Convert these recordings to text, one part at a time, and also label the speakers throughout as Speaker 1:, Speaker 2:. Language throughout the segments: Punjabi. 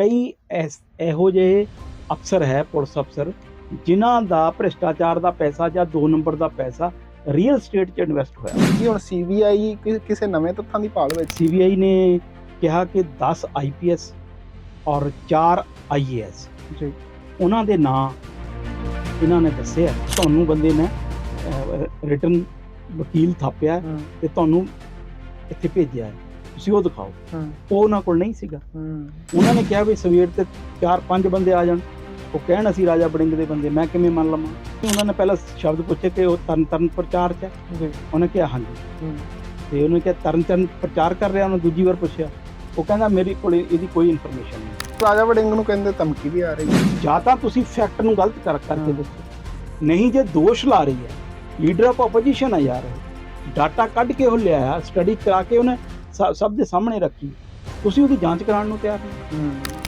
Speaker 1: ਕਈ ਐਸ- ਇਹੋ ਜਿਹੇ ਅਫਸਰ ਹੈ ਪੁਲਿਸ ਅਫਸਰ ਜਿਨ੍ਹਾਂ ਦਾ ਭ੍ਰਿਸ਼ਟਾਚਾਰ ਦਾ ਪੈਸਾ ਜਾਂ 2 ਨੰਬਰ ਦਾ ਪੈਸਾ ਰੀਅਲ ਸਟੇਟ 'ਚ ਇਨਵੈਸਟ ਹੋਇਆ।
Speaker 2: ਕੀ ਹੁਣ ਸੀਬੀਆਈ ਕਿਸੇ ਨਵੇਂ ਤੱਥਾਂ ਦੀ ਭਾਲ ਵਿੱਚ?
Speaker 1: ਸੀਬੀਆਈ ਨੇ ਕਿਹਾ ਕਿ 10 ਆਈਪੀਐਸ ਔਰ 4 ਆਈਏਐਸ
Speaker 2: ਜੀ।
Speaker 1: ਉਹਨਾਂ ਦੇ ਨਾਂ ਇਹਨਾਂ ਨੇ ਦੱਸਿਆ ਤੁਹਾਨੂੰ ਬੰਦੇ ਨੇ ਰਿਟਰਨ ਵਕੀਲ ਥਾਪਿਆ ਤੇ ਤੁਹਾਨੂੰ ਇੱਥੇ ਭੇਜਿਆ ਹੈ। ਤੁਸੀਂ ਉਹ ਦਿਖਾਓ।
Speaker 2: ਹੂੰ।
Speaker 1: ਉਹ ਉਹਨਾਂ ਕੋਲ ਨਹੀਂ ਸੀਗਾ।
Speaker 2: ਹੂੰ।
Speaker 1: ਉਹਨਾਂ ਨੇ ਕਿਹਾ ਵੀ ਸਵੇਰ ਤੇ 4-5 ਬੰਦੇ ਆ ਜਾਣ। ਉਹ ਕਹਿਣ ਅਸੀਂ ਰਾਜਾ ਬੜਿੰਗ ਦੇ ਬੰਦੇ ਮੈਂ ਕਿਵੇਂ ਮੰਨ ਲਵਾਂ? ਉਹਨਾਂ ਨੇ ਪਹਿਲਾਂ ਸ਼ਬਦ ਪੁੱਛੇ ਕਿ ਉਹ ਤਰਨ ਤਰਨ ਪ੍ਰਚਾਰ 'ਚ ਹੈ
Speaker 2: ਜੀ।
Speaker 1: ਉਹਨੇ ਕਿਹਾ ਹਾਂਜੀ।
Speaker 2: ਹੂੰ।
Speaker 1: ਤੇ ਉਹਨੇ ਕਿਹਾ ਤਰਨ ਤਰਨ ਪ੍ਰਚਾਰ ਕਰ ਰਿਹਾ ਉਹਨੇ ਦੂਜੀ ਵਾਰ ਪੁੱਛਿਆ। ਉਹ ਕਹਿੰਦਾ ਮੇਰੇ ਕੋਲ ਇਹਦੀ ਕੋਈ ਇਨਫੋਰਮੇਸ਼ਨ ਨਹੀਂ।
Speaker 2: ਰਾਜਾ ਵੜਿੰਗ ਨੂੰ ਕਹਿੰਦੇ ਧਮਕੀ ਵੀ ਆ ਰਹੀ ਹੈ।
Speaker 1: ਜਾਂ ਤਾਂ ਤੁਸੀਂ ਫੈਕਟ ਨੂੰ ਗਲਤ ਕਰ ਕਰਕੇ
Speaker 2: ਹਾਂ।
Speaker 1: ਦੱਸੋ। ਨਹੀਂ ਜੇ ਦੋਸ਼ ਲਾ ਰਹੀ ਹੈ। ਲੀਡਰ ਆਫ ਆਪੋਜੀਸ਼ਨ ਹੈ ਯਾਰ। ਡਾਟਾ ਕੱਢ ਕੇ ਉਹ ਲਿਆਇਆ ਸਟੱਡੀ ਕਰਾ ਕੇ ਉਹਨੇ ਸਭ ਦੇ ਸਾਹਮਣੇ ਰੱਖੀ। ਤੁਸੀਂ ਉਹਦੀ ਜਾਂਚ ਕਰਾਉਣ ਨੂੰ ਤਿਆਰ ਨਹੀਂ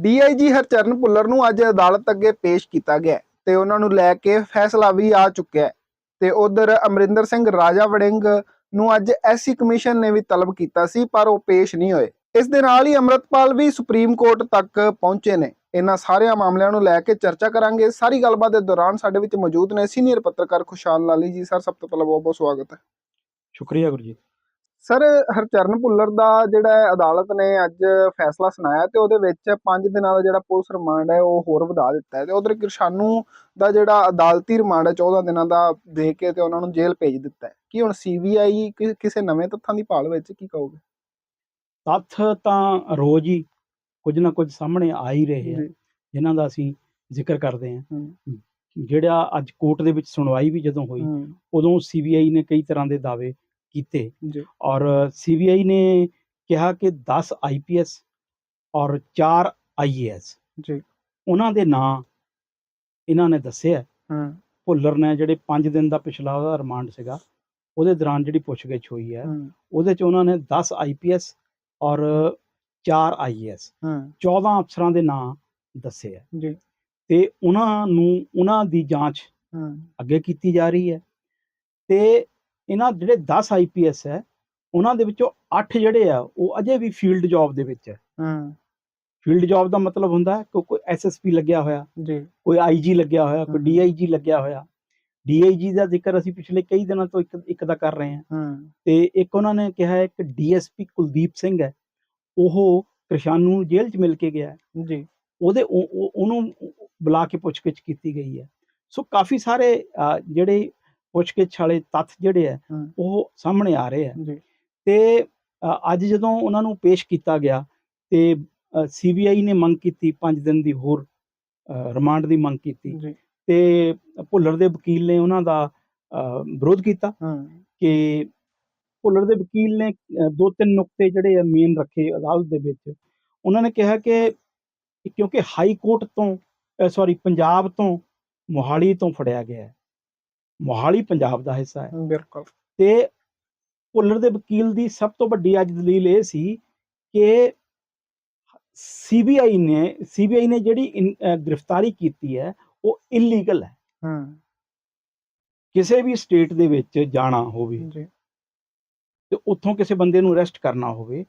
Speaker 2: ਡੀਆਈਜੀ ਹਰਚਰਨ ਭੁੱਲਰ ਨੂੰ ਅੱਜ ਅਦਾਲਤ ਅੱਗੇ ਪੇਸ਼ ਕੀਤਾ ਗਿਆ ਤੇ ਉਹਨਾਂ ਨੂੰ ਲੈ ਕੇ ਫੈਸਲਾ ਵੀ ਆ ਚੁੱਕਿਆ ਹੈ। ਤੇ ਉਧਰ ਅਮਰਿੰਦਰ ਸਿੰਘ ਰਾਜਾ ਵੜਿੰਗ ਨੂੰ ਅੱਜ ਐਸਸੀ ਕਮਿਸ਼ਨ ਨੇ ਵੀ ਤਲਬ ਕੀਤਾ ਸੀ, ਪਰ ਉਹ ਪੇਸ਼ ਨਹੀਂ ਹੋਏ। ਇਸ ਦੇ ਨਾਲ ਹੀ ਅਮਰਤਪਾਲ ਵੀ ਸੁਪਰੀਮ ਕੋਰਟ ਤੱਕ ਪਹੁੰਚੇ ਨੇ। ਇਹਨਾਂ ਸਾਰਿਆਂ ਮਾਮਲਿਆਂ ਨੂੰ ਲੈ ਕੇ ਚਰਚਾ ਕਰਾਂਗੇ। ਸਾਰੀ ਗੱਲਬਾਤ ਦੇ ਦੌਰਾਨ ਸਾਡੇ ਵਿੱਚ ਮੌਜੂਦ ਨੇ ਸੀਨੀਅਰ ਪੱਤਰਕਾਰ ਖੁਸ਼ਹਾਲ ਲਾਲੀ ਜੀ। ਸਰ, ਸਭ ਤੋਂ ਪਹਿਲਾਂ ਬਹੁਤ ਬਹੁਤ ਸਵਾਗਤ ਹੈ।
Speaker 1: ਸ਼ੁਕਰੀਆ ਗੁਰੂ ਜੀ।
Speaker 2: ਸਰ ਹਰਚਰਨ ਭੁੱਲਰ ਦਾ ਜਿਹੜਾ ਅਦਾਲਤ ਨੇ ਅੱਜ ਫੈਸਲਾ ਸੁਣਾਇਆ ਤੇ ਉਹਦੇ ਵਿੱਚ 5 ਦਿਨਾਂ ਦਾ ਜਿਹੜਾ ਪੁਲਿਸ ਰਿਮਾਂਡ ਹੈ ਉਹ ਹੋਰ ਵਧਾ ਦਿੱਤਾ ਹੈ ਤੇ ਉਧਰ ਕਿਰਸ਼ਾਨੂ ਦਾ ਜਿਹੜਾ ਅਦਾਲਤੀ ਰਿਮਾਂਡ ਹੈ 14 ਦਿਨਾਂ ਦਾ ਦੇ ਕੇ ਤੇ ਉਹਨਾਂ ਨੂੰ ਜੇਲ੍ਹ ਭੇਜ ਦਿੱਤਾ ਹੈ। ਕੀ ਹੁਣ ਸੀਬੀਆਈ ਕਿਸੇ ਨਵੇਂ ਤੱਥਾਂ ਦੀ ਭਾਲ ਵਿੱਚ ਕੀ ਕਹੋਗੇ?
Speaker 1: ਤੱਥ ਤਾਂ ਰੋਜ਼ ਹੀ ਕੁਝ ਨਾ ਕੁਝ ਸਾਹਮਣੇ ਆ ਹੀ ਰਹੇ ਆ ਜਿਨ੍ਹਾਂ ਦਾ ਅਸੀਂ ਜ਼ਿਕਰ ਕਰਦੇ ਹਾਂ। ਜਿਹੜਾ ਅੱਜ ਕੋਰਟ ਦੇ ਵਿੱਚ ਸੁਣਵਾਈ ਵੀ ਜਦੋਂ ਹੋਈ ਉਦੋਂ ਸੀਬੀਆਈ ਨੇ ਕਈ ਤਰ੍ਹਾਂ ਦੇ ਦਾਅਵੇ ਕੀਤੇ ਔਰ ਸੀਬੀਆਈ ਨੇ ਕਿਹਾ ਕਿ 10 ਆਈਪੀਐਸ ਔਰ 4 ਆਈਏਐਸ
Speaker 2: ਜੀ।
Speaker 1: ਉਹਨਾਂ ਦੇ ਨਾਂ ਇਹਨਾਂ ਨੇ ਦੱਸਿਆ
Speaker 2: ਹੂੰ।
Speaker 1: ਭੁੱਲਰ ਨੇ ਜਿਹੜੇ 5 ਦਿਨ ਦਾ ਪਿਛਲਾ ਉਹਦਾ ਰਿਮਾਂਡ ਸੀਗਾ ਉਹਦੇ ਦੌਰਾਨ ਜਿਹੜੀ ਪੁੱਛਗਿੱਛ ਹੋਈ ਹੈ। ਉਹਦੇ ਚ ਉਹਨਾਂ ਨੇ 10 ਆਈਪੀਐਸ ਔਰ 4 ਆਈਏਐਸ
Speaker 2: ਹੂੰ।
Speaker 1: 14 ਅਫਸਰਾਂ ਦੇ ਨਾਂ ਦੱਸੇ ਆ।
Speaker 2: ਜੀ।
Speaker 1: ਤੇ ਉਹਨਾਂ ਨੂੰ ਉਹਨਾਂ ਦੀ ਜਾਂਚ
Speaker 2: ਹੂੰ।
Speaker 1: ਅੱਗੇ ਕੀਤੀ ਜਾ ਰਹੀ ਹੈ। ਤੇ ਇਹਨਾਂ ਜਿਹੜੇ 10 ਆਈਪੀਐਸ ਹੈ ਉਹਨਾਂ ਦੇ ਵਿੱਚੋਂ 8 ਜਿਹੜੇ ਆ ਉਹ ਅਜੇ ਵੀ ਫੀਲਡ ਜੌਬ ਦੇ ਵਿੱਚ ਹੈ।
Speaker 2: ਹੂੰ।
Speaker 1: ਫੀਲਡ ਜੌਬ ਦਾ ਮਤਲਬ ਹੁੰਦਾ ਹੈ ਕਿ ਕੋਈ ਐਸਐਸਪੀ ਲੱਗਿਆ ਹੋਇਆ
Speaker 2: ਜੀ।
Speaker 1: ਕੋਈ ਆਈਜੀ ਲੱਗਿਆ ਹੋਇਆ ਕੋਈ। ਡੀਆਈਜੀ ਲੱਗਿਆ ਹੋਇਆ। ਡੀਆਈਜੀ ਦਾ ਜ਼ਿਕਰ ਅਸੀਂ ਪਿਛਲੇ ਕਈ ਦਿਨਾਂ ਤੋਂ ਇੱਕ ਇੱਕ ਦਾ ਕਰ ਰਹੇ ਹਾਂ।
Speaker 2: ਹੂੰ।
Speaker 1: ਤੇ ਇੱਕ ਉਹਨਾਂ ਨੇ ਕਿਹਾ ਹੈ ਕਿ ਡੀਐਸਪੀ ਕੁਲਦੀਪ ਸਿੰਘ ਹੈ ਉਹ ਕਿਰਸ਼ਾਨੂ ਨੂੰ ਜੇਲ੍ਹ 'ਚ ਮਿਲ ਕੇ ਗਿਆ।
Speaker 2: ਜੀ।
Speaker 1: ਉਹਦੇ ਉਹ- ਉਹ- ਉਹਨੂੰ ਬੁਲਾ ਕੇ ਪੁੱਛਗਿੱਛ ਕੀਤੀ ਗਈ ਹੈ। ਸੋ ਕਾਫੀ ਸਾਰੇ ਜਿਹੜੇ ਪੁੱਛਗਿੱਛ ਵਾਲੇ ਤੱਥ ਜਿਹੜੇ ਆ। ਉਹ ਸਾਹਮਣੇ ਆ ਰਹੇ ਆ। ਤੇ ਅੱਜ ਜਦੋਂ ਉਹਨਾਂ ਨੂੰ ਪੇਸ਼ ਕੀਤਾ ਗਿਆ ਤੇ ਸੀਬੀਆਈ ਨੇ ਮੰਗ ਕੀਤੀ 5 ਦਿਨ ਦੀ ਹੋਰ ਰਿਮਾਂਡ ਦੀ ਮੰਗ ਕੀਤੀ ਤੇ ਭੁੱਲਰ ਦੇ ਵਕੀਲ ਨੇ ਉਹਨਾਂ ਦਾ ਵਿਰੋਧ ਕੀਤਾ ਕਿ ਭੁੱਲਰ ਦੇ ਵਕੀਲ ਨੇ ਦੋ ਤਿੰਨ ਨੁਕਤੇ ਜਿਹੜੇ ਆ ਮੇਨ ਰੱਖੇ ਅਦਾਲਤ ਦੇ ਵਿੱਚ। ਉਹਨਾਂ ਨੇ ਕਿਹਾ ਕਿ ਕਿਉਂਕਿ ਹਾਈ ਕੋਰਟ ਤੋਂ ਸੌਰੀ ਪੰਜਾਬ ਤੋਂ ਮੋਹਾਲੀ ਤੋਂ ਫੜਿਆ ਗਿਆ ਹੈ। ਮੋਹਾਲੀ ਪੰਜਾਬ ਦਾ ਹਿੱਸਾ ਹੈ।
Speaker 2: ਬਿਲਕੁਲ।
Speaker 1: ਤੇ ਭੁੱਲਰ ਦੇ ਵਕੀਲ ਦੀ ਸਭ ਤੋਂ ਵੱਡੀ ਅੱਜ ਦਲੀਲ ਇਹ ਸੀ ਕਿ ਸੀਬੀਆਈ ਨੇ ਸੀਬੀਆਈ ਨੇ ਜਿਹੜੀ ਗ੍ਰਿਫਤਾਰੀ ਕੀਤੀ ਹੈ ਉਹ ਇਲੀਗਲ ਹੈ।
Speaker 2: ਹੂੰ।
Speaker 1: ਕਿਸੇ ਵੀ ਸਟੇਟ ਦੇ ਵਿੱਚ ਜਾਣਾ ਹੋਵੇ
Speaker 2: ਜੀ।
Speaker 1: ਤੇ ਉੱਥੋਂ ਕਿਸੇ ਬੰਦੇ ਨੂੰ ਅਰੈਸਟ ਕਰਨਾ ਹੋਵੇ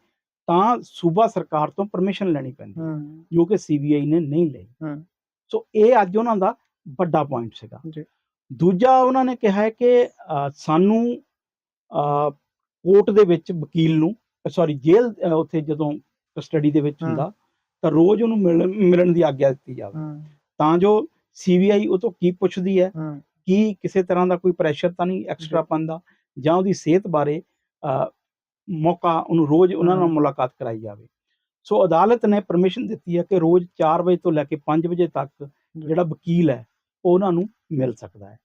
Speaker 1: ਤਾਂ ਸੂਬਾ ਸਰਕਾਰ ਤੋਂ ਪਰਮਿਸ਼ਨ ਲੈਣੀ ਪੈਂਦੀ ਹੈ,
Speaker 2: ਹੂੰ।
Speaker 1: ਜੋ ਕਿ ਸੀਬੀਆਈ ਨੇ ਨਹੀਂ ਲਈ।
Speaker 2: ਹੂੰ।
Speaker 1: ਸੋ ਇਹ ਅੱਜ ਉਹਨਾਂ ਦਾ ਵੱਡਾ ਪੁਆਇੰਟ ਸੀਗਾ।
Speaker 2: ਜੀ।
Speaker 1: ਦੂਜਾ ਉਹਨਾਂ ਨੇ ਕਿਹਾ ਹੈ ਕਿ ਸਾਨੂੰ ਕੋਰਟ ਦੇ ਵਿੱਚ ਵਕੀਲ ਨੂੰ ਸੌਰੀ ਜੇਲ੍ਹ ਉੱਥੇ ਜਦੋਂ ਕਸਟਡੀ ਦੇ ਵਿੱਚ। ਹੁੰਦਾ ਤਾਂ ਰੋਜ਼ ਉਹਨੂੰ ਮਿਲਣ ਮਿਲਣ ਦੀ ਆਗਿਆ ਦਿੱਤੀ ਜਾਵੇ। ਤਾਂ ਜੋ ਸੀਬੀਆਈ ਉਹ ਤੋਂ ਕੀ ਪੁੱਛਦੀ ਹੈ ਕੀ ਕਿਸੇ ਤਰ੍ਹਾਂ ਦਾ ਕੋਈ ਪ੍ਰੈਸ਼ਰ ਤਾਂ ਨਹੀਂ ਐਕਸਟਰਾ ਪਾਉਂਦਾ ਜਾਂ ਉਹਦੀ ਸਿਹਤ ਬਾਰੇ ਮੌਕਾ ਉਹਨੂੰ ਰੋਜ਼ ਉਹਨਾਂ ਨਾਲ। ਮੁਲਾਕਾਤ ਕਰਾਈ ਜਾਵੇ। ਸੋ ਅਦਾਲਤ ਨੇ ਪਰਮਿਸ਼ਨ ਦਿੱਤੀ ਹੈ ਕਿ ਰੋਜ਼ 4 ਵਜੇ ਤੋਂ ਲੈ ਕੇ 5 ਵਜੇ ਤੱਕ ਜਿਹੜਾ ਵਕੀਲ ਹੈ ਉਹ ਉਹਨਾਂ ਨੂੰ ਮਿਲ ਸਕਦਾ ਹੈ।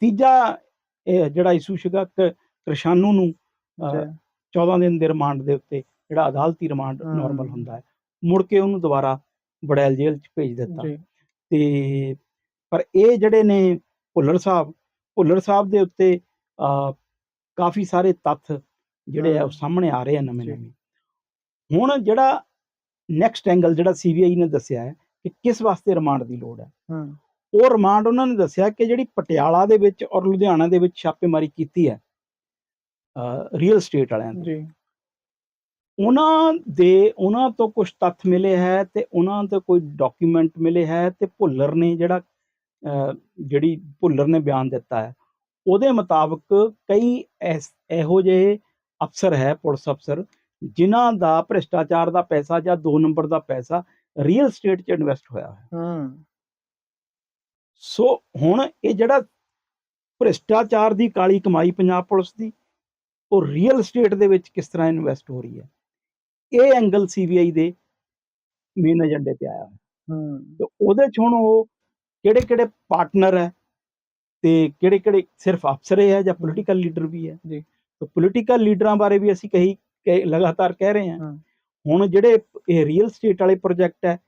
Speaker 1: ਤੀਜਾ ਇਹ ਜਿਹੜਾ ਇਸ਼ੂ ਸੀਗਾ ਕਿ ਕਿਰਸ਼ਾਨੂ ਨੂੰ ਅ,
Speaker 2: ਜੀ
Speaker 1: 14 ਦਿਨ ਦੇ ਰਿਮਾਂਡ ਦੇ ਉੱਤੇ ਜਿਹੜਾ ਅਦਾਲਤੀ ਰਿਮਾਂਡ। ਨਾਰਮਲ ਹੁੰਦਾ ਹੈ। ਮੁੜ ਕੇ ਉਹਨੂੰ ਦੁਬਾਰਾ ਬੜੈਲ ਜੇਲ੍ਹ 'ਚ ਭੇਜ ਦਿੱਤਾ। ਤੇ ਪਰ ਇਹ ਜਿਹੜੇ ਨੇ ਭੁੱਲਰ ਸਾਹਿਬ ਭੁੱਲਰ ਸਾਹਿਬ ਦੇ ਉੱਤੇ ਕਾਫੀ ਸਾਰੇ ਤੱਥ ਜਿਹੜੇ ਆ। ਸਾਹਮਣੇ ਆ ਰਹੇ ਆ ਨਵੇਂ। ਨਵੇਂ। ਹੁਣ ਜਿਹੜਾ ਨੈਕਸਟ ਐਂਗਲ ਜਿਹੜਾ ਸੀਬੀਆਈ ਨੇ ਦੱਸਿਆ ਹੈ ਕਿ ਕਿਸ ਵਾਸਤੇ ਰਿਮਾਂਡ ਦੀ ਲੋੜ ਹੂੰ। ਉਹ ਰਿਮਾਂਡ ਉਹਨਾਂ ਨੇ ਦੱਸਿਆ ਕਿ ਜਿਹੜੀ ਪਟਿਆਲਾ ਦੇ ਵਿੱਚ ਔਰ ਲੁਧਿਆਣਾ ਦੇ ਵਿੱਚ ਛਾਪੇਮਾਰੀ ਕੀਤੀ ਹੈ ਰੀਅਲ ਸਟੇਟ ਵਾਲਿਆਂ ਨੇ।
Speaker 2: ਜੀ।
Speaker 1: ਉਹਨਾਂ ਦੇ ਉਹਨਾਂ ਤੋਂ ਕੁਝ ਤੱਥ ਮਿਲੇ ਹੈ ਤੇ ਉਹਨਾਂ ਤੋਂ ਕੋਈ ਡਾਕੂਮੈਂਟ ਮਿਲੇ ਹੈ ਤੇ ਭੁੱਲਰ ਨੇ ਜਿਹੜਾ ਜਿਹੜੀ ਭੁੱਲਰ ਨੇ ਬਿਆਨ ਦਿੱਤਾ ਹੈ ਉਹਦੇ ਮੁਤਾਬਕ ਕਈ ਇਹੋ ਜਿਹੇ ਅਫਸਰ ਹੈ ਪੁਲਿਸ ਅਫਸਰ ਜਿਨ੍ਹਾਂ ਦਾ ਭ੍ਰਿਸ਼ਟਾਚਾਰ ਦਾ ਪੈਸਾ ਜਾਂ 2 ਨੰਬਰ ਦਾ ਪੈਸਾ ਰੀਅਲ ਸਟੇਟ 'ਚ ਇਨਵੈਸਟ ਹੋਇਆ ਹੈ।
Speaker 2: ਹੂੰ।
Speaker 1: ਸੋ ਹੁਣ ਇਹ ਜਿਹੜਾ ਭ੍ਰਿਸ਼ਟਾਚਾਰ ਦੀ ਕਾਲੀ ਕਮਾਈ ਪੰਜਾਬ ਪੁਲਿਸ ਦੀ ਉਹ ਰੀਅਲ ਸਟੇਟ ਦੇ ਵਿੱਚ ਕਿਸ ਤਰ੍ਹਾਂ ਇਨਵੈਸਟ ਹੋ ਰਹੀ ਹੈ? ਇਹ ਐਂਗਲ ਸੀਬੀਆਈ ਦੇ ਮੇਨ ਏਜੰਡੇ ਤੇ ਆਇਆ ਹੈ
Speaker 2: ਹੂੰ।
Speaker 1: ਤੇ ਉਹਦੇ 'ਚ ਹੁਣ ਉਹ ਕਿਹੜੇ ਕਿਹੜੇ ਪਾਰਟਨਰ ਹੈ ਤੇ ਕਿਹੜੇ ਕਿਹੜੇ ਸਿਰਫ ਅਫਸਰ ਹੀ ਜਾਂ ਪੋਲੀਟੀਕਲ ਲੀਡਰ ਵੀ ਹੈ?
Speaker 2: ਜੀ।
Speaker 1: ਤਾਂ ਪੋਲੀਟੀਕਲ ਲੀਡਰਾਂ ਬਾਰੇ ਵੀ ਅਸੀਂ ਕਹੀ ਲਗਾਤਾਰ ਕਹਿ ਰਹੇ ਹਾਂ। ਹੁਣ ਜਿਹੜੇ ਇਹ ਰੀਅਲ ਸਟੇਟ ਵਾਲੇ ਪ੍ਰੋਜੈਕਟ ਹੈ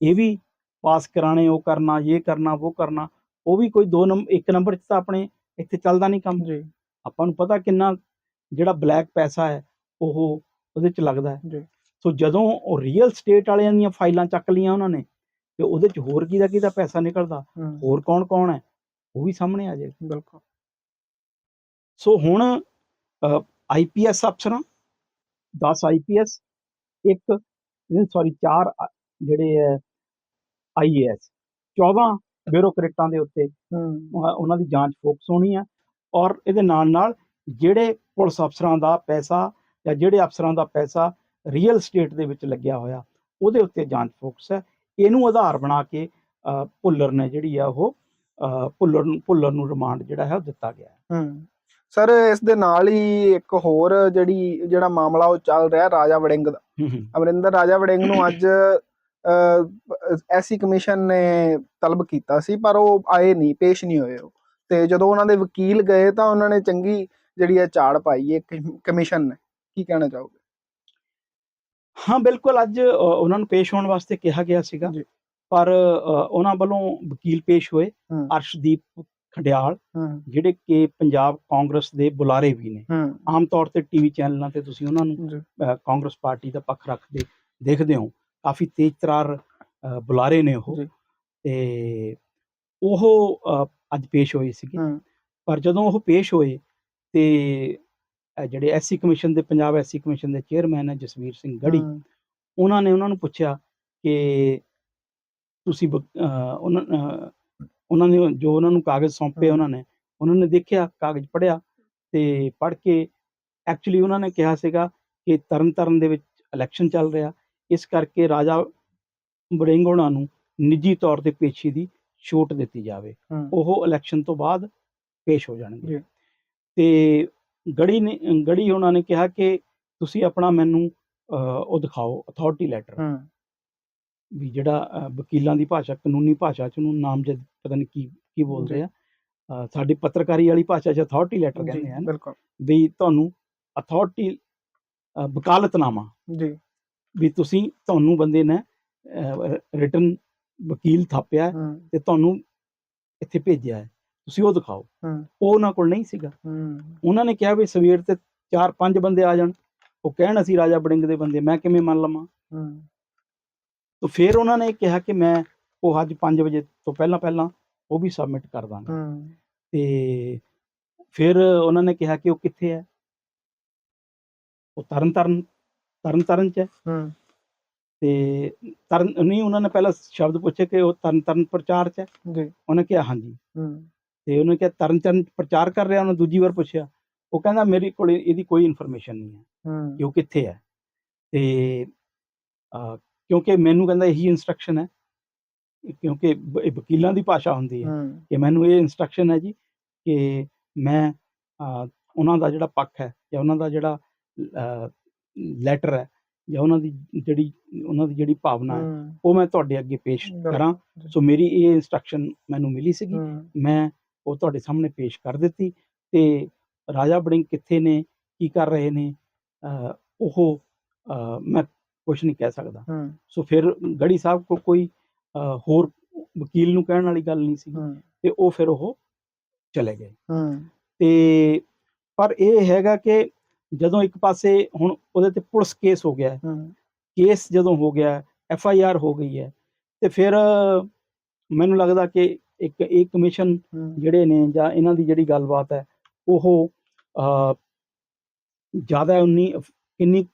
Speaker 1: ਇਹ ਵੀ ਪਾਸ ਕਰਾਣੇ ਉਹ ਕਰਨਾ ਇਹ ਕਰਨਾ ਉਹ ਕਰਨਾ ਉਹ ਵੀ ਕੋਈ ਦੋ ਨੰਬਰ ਇੱਕ ਨੰਬਰ 'ਚ ਤਾਂ ਆਪਣੇ ਇੱਥੇ ਚੱਲਦਾ ਨਹੀਂ ਕੰਮ।
Speaker 2: ਜੀ।
Speaker 1: ਆਪਾਂ ਨੂੰ ਪਤਾ ਕਿੰਨਾ ਜਿਹੜਾ ਬਲੈਕ ਪੈਸਾ ਹੈ ਉਹ ਉਹਦੇ 'ਚ ਲੱਗਦਾ ਹੈ।
Speaker 2: ਜੀ।
Speaker 1: ਸੋ ਜਦੋਂ ਉਹ ਰੀਅਲ ਸਟੇਟ ਵਾਲਿਆਂ ਦੀਆਂ ਫਾਈਲਾਂ ਚੱਕ ਲੀਆਂ ਉਹਨਾਂ ਨੇ ਤੇ ਉਹਦੇ 'ਚ ਹੋਰ ਕਿਹਦਾ ਕਿਹਦਾ ਪੈਸਾ ਨਿਕਲਦਾ ਹੋਰ ਕੌਣ ਕੌਣ ਹੈ ਉਹ ਵੀ ਸਾਹਮਣੇ ਆ ਜਾਏਗਾ
Speaker 2: ਬਿਲਕੁਲ।
Speaker 1: ਸੋ ਹੁਣ ਆਈਪੀਐਸ ਅਫਸਰਾਂ 10 ਆਈਪੀਐਸ ਇੱਕ ਸੌਰੀ ਚਾਰ ਜਿਹੜੇ ਹੈ ਆਈਏਐਸ 14 ਬਿਊਰੋਕਰੇਟਾਂ ਦੇ ਉੱਤੇ ਉਹਨਾਂ ਦੀ ਜਾਂਚ ਫੋਕਸ ਹੋਣੀ ਹੈ ਔਰ ਇਹਦੇ ਨਾਲ ਨਾਲ ਜਿਹੜੇ ਪੁਲਿਸ ਅਫਸਰਾਂ ਦਾ ਪੈਸਾ ਜਾਂ ਜਿਹੜੇ ਅਫਸਰਾਂ ਦਾ ਪੈਸਾ ਰੀਅਲ ਸਟੇਟ ਦੇ ਵਿੱਚ ਲੱਗਿਆ ਹੋਇਆ ਉਹਦੇ ਉੱਤੇ ਜਾਂਚ ਫੋਕਸ ਹੈ। ਇਹਨੂੰ ਆਧਾਰ ਬਣਾ ਕੇ ਭੁੱਲਰ ਨੇ ਜਿਹੜੀ ਆ ਉਹ ਭੁੱਲਰ ਨੂੰ ਭੁੱਲਰ ਨੂੰ ਰਿਮਾਂਡ ਜਿਹੜਾ ਹੈ ਉਹ ਦਿੱਤਾ ਗਿਆ ਹੈ।
Speaker 2: ਸਰ ਇਸ ਦੇ ਨਾਲ ਹੀ ਇੱਕ ਹੋਰ ਜਿਹੜੀ ਜਿਹੜਾ ਮਾਮਲਾ ਉਹ ਚੱਲ ਰਿਹਾ ਰਾਜਾ ਵੜਿੰਗ ਦਾ। ਅਮਰਿੰਦਰ ਰਾਜਾ ਵੜਿੰਗ ਨੂੰ ਅੱਜ ਐਸੀ ਕਮਿਸ਼ਨ ਨੇ ਤਲਬ ਕੀਤਾ ਸੀ ਪਰ ਉਹ ਆਏ ਨਹੀਂ ਪੇਸ਼ ਨਹੀਂ ਹੋਏ ਤੇ ਜਦੋਂ ਉਹਨਾਂ ਦੇ ਵਕੀਲ ਗਏ ਤਾਂ ਉਹਨਾਂ ਨੇ ਚੰਗੀ ਜਿਹੜੀ ਹੈ ਝਾੜ ਪਾਈ ਹੈ ਕਮ- ਕਮਿਸ਼ਨ ਨੇ। ਕੀ ਕਹਿਣਾ ਚਾਹੋਗੇ?
Speaker 1: ਹਾਂ ਬਿਲਕੁਲ ਅੱਜ ਉਹਨਾਂ ਨੂੰ ਪੇਸ਼ ਹੋਣ ਵਾਸਤੇ ਕਿਹਾ ਗਿਆ ਸੀਗਾ। ਪਰ ਉਹਨਾਂ ਵੱਲੋਂ ਵਕੀਲ ਪੇਸ਼ ਹੋਏ। ਅਰਸ਼ਦੀਪ ਖੰਡਿਆਲ ਜਿਹੜੇ ਕਿ ਪੰਜਾਬ ਕਾਂਗਰਸ ਦੇ ਬੁਲਾਰੇ ਵੀ ਨੇ। ਆਮ ਤੌਰ ਤੇ ਟੀਵੀ ਚੈਨਲਾਂ ਤੇ ਤੁਸੀਂ ਉਹਨਾਂ ਨੂੰ ਕਾਂਗਰਸ ਪਾਰਟੀ ਦਾ ਪੱਖ ਰੱਖਦੇ ਦੇਖਦੇ ਹੋ। ਕਾਫੀ ਤੇਜ਼ ਤਰਾਰ ਬੁਲਾਰੇ ਨੇ ਉਹ। ਤੇ ਉਹ ਅੱਜ ਪੇਸ਼ ਹੋਏ ਸੀਗੇ ਪਰ ਜਦੋਂ ਉਹ ਪੇਸ਼ ਹੋਏ ਤੇ ਜਿਹੜੇ ਐਸਸੀ ਕਮਿਸ਼ਨ ਦੇ ਪੰਜਾਬ ਐਸਸੀ ਕਮਿਸ਼ਨ ਦੇ ਚੇਅਰਮੈਨ ਹੈ ਜਸਵੀਰ ਸਿੰਘ ਗੜੀ ਉਹਨਾਂ ਨੇ ਉਹਨਾਂ ਨੂੰ ਪੁੱਛਿਆ ਕਿ ਤੁਸੀਂ ਉਹਨਾਂ ਉਹਨਾਂ ਨੇ ਜੋ ਉਹਨਾਂ ਨੂੰ ਕਾਗਜ਼ ਸੌਂਪੇ। ਉਹਨਾਂ ਨੇ ਉਹਨਾਂ ਨੇ ਦੇਖਿਆ ਕਾਗਜ਼ ਪੜ੍ਹਿਆ ਤੇ ਪੜ੍ਹ ਕੇ ਐਕਚੁਅਲੀ ਉਹਨਾਂ ਨੇ ਕਿਹਾ ਸੀਗਾ ਕਿ ਤਰਨਤਾਰਨ ਦੇ ਵਿੱਚ ਇਲੈਕਸ਼ਨ ਚੱਲ ਰਿਹਾ ਇਸ ਕਰਕੇ ਰਾਜਾ ਵੜਿੰਗ ਨੂੰ ਨਿੱਜੀ ਤੌਰ ਤੇ ਪੇਸ਼ੀ ਦੀ ਛੂਟ ਦਿੱਤੀ ਜਾਵੇ। ਉਹ ਇਲੈਕਸ਼ਨ ਤੋਂ ਬਾਅਦ ਪੇਸ਼ ਹੋ ਜਾਣਗੇ। ਤੇ ਗੜੀ ਨੇ ਗੜੀ ਉਹਨਾਂ ਨੇ ਕਿਹਾ ਕਿ ਤੁਸੀਂ ਆਪਣਾ ਮੈਨੂੰ ਉਹ ਦਿਖਾਓ ਅਥਾਰਟੀ ਲੈਟਰ ਵੀ ਜਿਹੜਾ ਵਕੀਲਾਂ ਦੀ ਭਾਸ਼ਾ ਕਾਨੂੰਨੀ ਭਾਸ਼ਾ ਚ ਉਹਨੂੰ ਨਾਮਜ਼ਦ ਪਤਾ ਨਹੀਂ ਕੀ ਕੀ ਬੋਲਦੇ। ਆ। ਸਾਡੀ ਪੱਤਰਕਾਰੀ ਵਾਲੀ ਭਾਸ਼ਾ ਚ ਅਥਾਰਟੀ ਲੈਟਰ ਕਹਿੰਦੇ ਆ ਨਾ,
Speaker 2: ਬਿਲਕੁਲ।
Speaker 1: ਵੀ ਤੁਹਾਨੂੰ ਅਥਾਰਟੀ ਵਕਾਲਤਨਾਮਾ
Speaker 2: ਜੀ।
Speaker 1: ਵੀ ਤੁਸੀਂ ਤੁਹਾਨੂੰ ਬੰਦੇ ਨੇ ਰਿਟਨ ਵਕੀਲ ਥਾਪਿਆ ਤੇ ਤੁਹਾਨੂੰ ਇੱਥੇ ਭੇਜਿਆ ਹੈ। ਤੁਸੀਂ ਉਹ ਦਿਖਾਓ। ਉਹ ਉਹਨਾਂ ਕੋਲ ਨਹੀਂ ਸੀਗਾ। ਉਹਨਾਂ ਨੇ ਕਿਹਾ ਵੀ ਸਵੇਰ ਤੇ ਚਾਰ ਪੰਜ ਬੰਦੇ ਆ ਜਾਣ। ਉਹ ਕਹਿਣ ਅਸੀਂ ਰਾਜਾ ਬੜਿੰਗ ਦੇ ਬੰਦੇ ਮੈਂ ਕਿਵੇਂ ਮੰਨ ਲਵਾਂ? ਤਾਂ ਫਿਰ ਉਹਨਾਂ ਨੇ ਕਿਹਾ ਕਿ ਮੈਂ ਉਹ ਅੱਜ 5 ਵਜੇ ਤੋਂ ਪਹਿਲਾਂ ਪਹਿਲਾਂ ਉਹ ਵੀ ਸਬਮਿਟ ਕਰ ਦਾਂਗਾ। ਤੇ ਫਿਰ ਉਹਨਾਂ ਨੇ ਕਿਹਾ ਕਿ ਉਹ ਕਿੱਥੇ ਹੈ? ਉਹ ਤਰਨ ਤਾਰਨ ਤਰਨ ਤਾਰਨ ਚ ਹੈ।
Speaker 2: ਹੂੰ।
Speaker 1: ਤੇ ਤਰਨ ਨਹੀਂ ਉਹਨਾਂ ਨੇ ਪਹਿਲਾਂ ਸ਼ਬਦ ਪੁੱਛੇ ਕਿ ਉਹ ਤਰਨ ਤਾਰਨ ਪ੍ਰਚਾਰ ਚ ਹੈ।
Speaker 2: ਜੀ।
Speaker 1: ਉਹਨੇ ਕਿਹਾ ਹਾਂਜੀ।
Speaker 2: ਹੂੰ।
Speaker 1: ਤੇ ਉਹਨੇ ਕਿਹਾ ਤਰਨ ਤਾਰਨ ਪ੍ਰਚਾਰ ਕਰ ਰਿਹਾ ਉਹਨੇ ਦੂਜੀ ਵਾਰ ਪੁੱਛਿਆ। ਉਹ ਕਹਿੰਦਾ ਮੇਰੇ ਕੋਲ ਇਹਦੀ ਕੋਈ ਇਨਫੋਰਮੇਸ਼ਨ ਨਹੀਂ ਹੈ।
Speaker 2: ਹੂੰ।
Speaker 1: ਕਿ ਉਹ ਕਿੱਥੇ ਹੈ। ਤੇ ਕਿਉਂਕਿ ਮੈਨੂੰ ਕਹਿੰਦਾ ਇਹੀ ਇਨਸਟਰਕਸ਼ਨ ਹੈ। ਕਿਉਂਕਿ ਵਕੀਲਾਂ ਦੀ ਭਾਸ਼ਾ ਹੁੰਦੀ ਹੈ।
Speaker 2: ਹੂੰ।
Speaker 1: ਕਿ ਮੈਨੂੰ ਇਹ ਇਨਸਟਰਕਸ਼ਨ ਹੈ ਜੀ ਕਿ ਮੈਂ ਅਹ, ਉਹਨਾਂ ਦਾ ਜਿਹੜਾ ਪੱਖ ਹੈ ਜਾਂ ਉਹਨਾਂ ਦਾ ਜਿਹੜਾ ਲੈਟਰ ਹੈ ਜਾਂ ਉਹਨਾਂ ਦੀ ਜਿਹੜੀ ਉਹਨਾਂ ਦੀ ਜਿਹੜੀ ਭਾਵਨਾ ਹੈ
Speaker 2: ਹੂੰ।
Speaker 1: ਉਹ ਮੈਂ ਤੁਹਾਡੇ ਅੱਗੇ ਪੇਸ਼
Speaker 2: ਬਿਲਕੁਲ।
Speaker 1: ਕਰਾਂ। ਸੋ ਮੇਰੀ ਇਹ ਇਨਸਟਰਕਸ਼ਨ ਮੈਨੂੰ ਮਿਲੀ ਸੀਗੀ।
Speaker 2: ਹੂੰ।
Speaker 1: ਮੈਂ ਉਹ ਤੁਹਾਡੇ ਸਾਹਮਣੇ ਪੇਸ਼ ਕਰ ਦਿੱਤੀ ਤੇ ਰਾਜਾ ਬੜਿੰਗ ਕਿੱਥੇ ਨੇ ਕੀ ਕਰ ਰਹੇ ਨੇ ਅਹ, ਉਹ ਅਹ, ਮੈਂ ਕੁਝ ਨਹੀਂ ਕਹਿ ਸਕਦਾ।
Speaker 2: ਹੂੰ।
Speaker 1: ਸੋ ਫਿਰ ਗੜੀ ਸਾਹਿਬ ਕੋ ਕੋਈ ਅਹ, ਹੋਰ ਵਕੀਲ ਨੂੰ ਕਹਿਣ ਵਾਲੀ ਗੱਲ ਨਹੀਂ ਸੀ
Speaker 2: ਹੂੰ।
Speaker 1: ਤੇ ਉਹ ਫਿਰ ਉਹ ਚਲੇ ਗਏ।
Speaker 2: ਹੂੰ।
Speaker 1: ਤੇ ਪਰ ਇਹ ਹੈਗਾ ਕਿ ਜਦੋਂ ਇੱਕ ਪਾਸੇ ਹੁਣ ਉਹਦੇ ਤੇ ਪੁਲਿਸ ਕੇਸ ਹੋ ਗਿਆ ਕੇਸ ਜਦੋਂ ਹੋ ਗਿਆ ਐਫ ਆਈ ਆਰ ਹੋ ਗਈ ਹੈ ਤੇ ਫਿਰ ਮੈਨੂੰ ਲੱਗਦਾ ਕਿ ਇੱਕ ਇਹ ਕਮਿਸ਼ਨ ਜਿਹੜੇ ਨੇ ਜਾਂ ਇਹਨਾਂ ਦੀ ਜਿਹੜੀ ਗੱਲਬਾਤ ਹੈ ਉਹ ਜ਼ਿਆਦਾ ਉਨੀ ਕਿੰਨੀ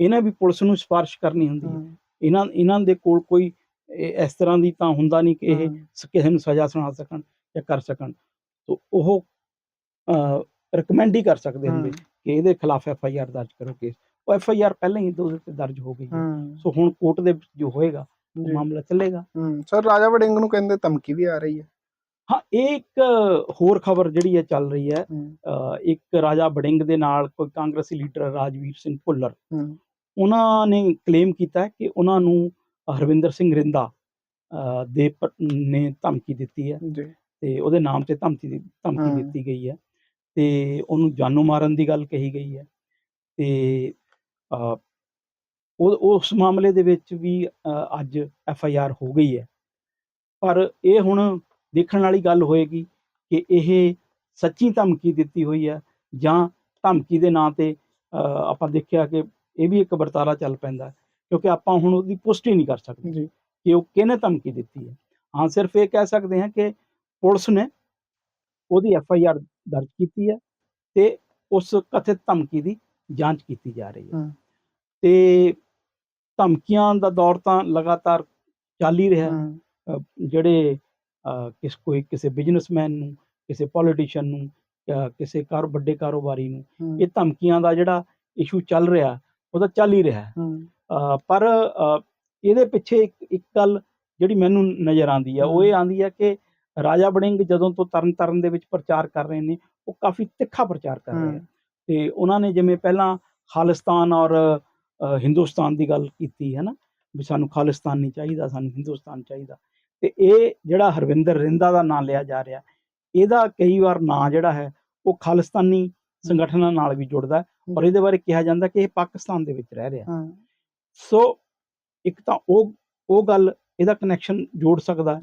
Speaker 1: ਇਹਨਾਂ ਵੀ ਪੁਲਿਸ ਨੂੰ ਸਿਫਾਰਿਸ਼ ਕਰਨੀ ਹੁੰਦੀ ਹੈ। ਇਹਨਾਂ ਇਹਨਾਂ ਦੇ ਕੋਲ ਕੋਈ ਇਸ ਤਰ੍ਹਾਂ ਦੀ ਤਾਂ ਹੁੰਦਾ ਨਹੀਂ ਕਿ ਇਹ ਕਿਸੇ ਨੂੰ ਸਜ਼ਾ ਸੁਣਾ ਸਕਣ ਜਾਂ ਕਰ ਸਕਣ। ਤੋ ਉਹ ਰეკਮੈਂਡ ਹੀ ਕਰ ਸਕਦੇ ਹੁੰਦੇ। ਕਿ ਇਹਦੇ ਖਿਲਾਫ ਐਫ ਆਈ ਆਰ ਦਰਜ ਕਰੋ ਕੇਸ ਉਹ ਐਫ ਆਈ ਆਰ ਪਹਿਲਾਂ ਹੀ ਦੋ ਤੇ ਦਰਜ ਹੋ ਗਈ ਹੈ। ਸੋ ਹੁਣ ਕੋਰਟ ਦੇ ਵਿੱਚ ਜੋ ਹੋਏਗਾ ਉਹ ਮਾਮਲਾ ਚੱਲੇਗਾ।
Speaker 2: ਸਰ ਰਾਜਾ ਵੜਿੰਗ ਨੂੰ ਕਹਿੰਦੇ ਧਮਕੀ ਵੀ ਆ ਰਹੀ ਹੈ।
Speaker 1: ਹਾਂ ਇਹ ਇੱਕ ਹੋਰ ਖਬਰ ਜਿਹੜੀ ਹੈ ਚੱਲ ਰਹੀ ਹੈ ਇੱਕ ਰਾਜਾ ਬੜਿੰਗ ਦੇ ਨਾਲ ਕੋਈ ਕਾਂਗਰਸੀ ਲੀਡਰ ਰਾਜਵੀਰ ਸਿੰਘ ਭੁੱਲਰ। ਉਹਨਾਂ ਨੇ ਕਲੇਮ ਕੀਤਾ ਕਿ ਉਹਨਾਂ ਨੂੰ ਹਰਵਿੰਦਰ ਸਿੰਘ ਰਿੰਦਾ ਦੇ ਨੇ ਧਮਕੀ ਦਿੱਤੀ ਹੈ।
Speaker 2: ਜੀ।
Speaker 1: ਤੇ ਉਹਦੇ ਨਾਮ ਤੇ ਧਮਕੀ। ਦਿੱਤੀ ਗਈ ਹੈ। ਤੇ ਉਹਨੂੰ ਜਾਨੋਂ ਮਾਰਨ ਦੀ ਗੱਲ ਕਹੀ ਗਈ ਹੈ। ਤੇ ਉਹ ਉਸ ਮਾਮਲੇ ਦੇ ਵਿੱਚ ਵੀ ਅੱਜ ਐਫ ਆਈ ਆਰ ਹੋ ਗਈ ਹੈ। ਪਰ ਇਹ ਹੁਣ ਦੇਖਣ ਵਾਲੀ ਗੱਲ ਹੋਏਗੀ ਕਿ ਇਹ ਸੱਚੀ ਧਮਕੀ ਦਿੱਤੀ ਹੋਈ ਹੈ ਜਾਂ ਧਮਕੀ ਦੇ ਨਾਂ ਤੇ ਆਪਾਂ ਦੇਖਿਆ ਕਿ ਇਹ ਵੀ ਇੱਕ ਵਰਤਾਰਾ ਚੱਲ ਪੈਂਦਾ ਕਿਉਂਕਿ ਆਪਾਂ ਹੁਣ ਉਹਦੀ ਪੁਸ਼ਟੀ ਨਹੀਂ ਕਰ ਸਕਦੇ ਕਿ ਉਹ ਕਿਹਨੇ ਧਮਕੀ ਦਿੱਤੀ ਹੈ। ਹਾਂ ਸਿਰਫ ਇਹ ਕਹਿ ਸਕਦੇ ਹਾਂ ਕਿ ਪੁਲਿਸ ਨੇ ਉਹਦੀ ਐਫ ਆਈ ਆਰ ਦਰਜ ਕੀਤੀ ਹੈ ਤੇ ਉਸ ਕਥਿਤ ਧਮਕੀ ਦੀ ਜਾਂਚ ਕੀਤੀ ਜਾ ਰਹੀ ਹੈ। ਤੇ ਧਮਕੀਆਂ ਦਾ ਦੌਰ ਤਾਂ ਲਗਾਤਾਰ ਚੱਲ ਹੀ ਰਿਹਾ ਜਿਹੜੇ ਕਿਸ ਕੋਈ ਕਿਸੇ ਬਿਜ਼ਨਸਮੈਨ ਨੂੰ ਕਿਸੇ ਪੋਲੀਟੀਸ਼ੀਅਨ ਨੂੰ ਕਿਸੇ ਕਾਰ ਵੱਡੇ ਕਾਰੋਬਾਰੀ ਨੂੰ ਇਹ ਧਮਕੀਆਂ ਦਾ ਜਿਹੜਾ ਇਸ਼ੂ ਚੱਲ ਰਿਹਾ ਉਹਦਾ ਚੱਲ ਹੀ ਰਿਹਾ ਪਰ ਇਹਦੇ ਪਿੱਛੇ ਇੱਕ ਇੱਕ ਗੱਲ ਜਿਹੜੀ ਮੈਨੂੰ ਨਜ਼ਰ ਆਉਂਦੀ ਹੈ ਉਹ ਇਹ ਆਉਂਦੀ ਹੈ ਕਿ ਰਾਜਾ ਬੜਿੰਗ ਜਦੋਂ ਤੋਂ ਤਰਨ ਤਾਰਨ ਦੇ ਵਿੱਚ ਪ੍ਰਚਾਰ ਕਰ ਰਹੇ ਨੇ ਉਹ ਕਾਫੀ ਤਿੱਖਾ ਪ੍ਰਚਾਰ ਕਰ ਰਹੇ ਤੇ ਉਹਨਾਂ ਨੇ ਜਿਵੇਂ ਪਹਿਲਾਂ ਖਾਲਿਸਤਾਨ ਔਰ ਹਿੰਦੁਸਤਾਨ ਦੀ ਗੱਲ ਕੀਤੀ ਹੈ ਨਾ ਵੀ ਸਾਨੂੰ ਖਾਲਿਸਤਾਨ ਨਹੀਂ ਚਾਹੀਦਾ ਸਾਨੂੰ ਹਿੰਦੁਸਤਾਨ ਚਾਹੀਦਾ। ਤੇ ਇਹ ਜਿਹੜਾ ਹਰਵਿੰਦਰ ਰਿੰਦਾ ਦਾ ਨਾਂ ਲਿਆ ਜਾ ਰਿਹਾ ਇਹਦਾ ਕਈ ਵਾਰ ਨਾਂ ਜਿਹੜਾ ਹੈ ਉਹ ਖਾਲਿਸਤਾਨੀ ਸੰਗਠਨਾਂ ਨਾਲ ਵੀ ਜੁੜਦਾ ਔਰ ਇਹਦੇ ਬਾਰੇ ਕਿਹਾ ਜਾਂਦਾ ਕਿ ਇਹ ਪਾਕਿਸਤਾਨ ਦੇ ਵਿੱਚ ਰਹਿ ਰਿਹਾ। ਸੋ ਇੱਕ ਤਾਂ ਉਹ ਉਹ ਗੱਲ ਇਹਦਾ ਕਨੈਕਸ਼ਨ ਜੋੜ ਸਕਦਾ।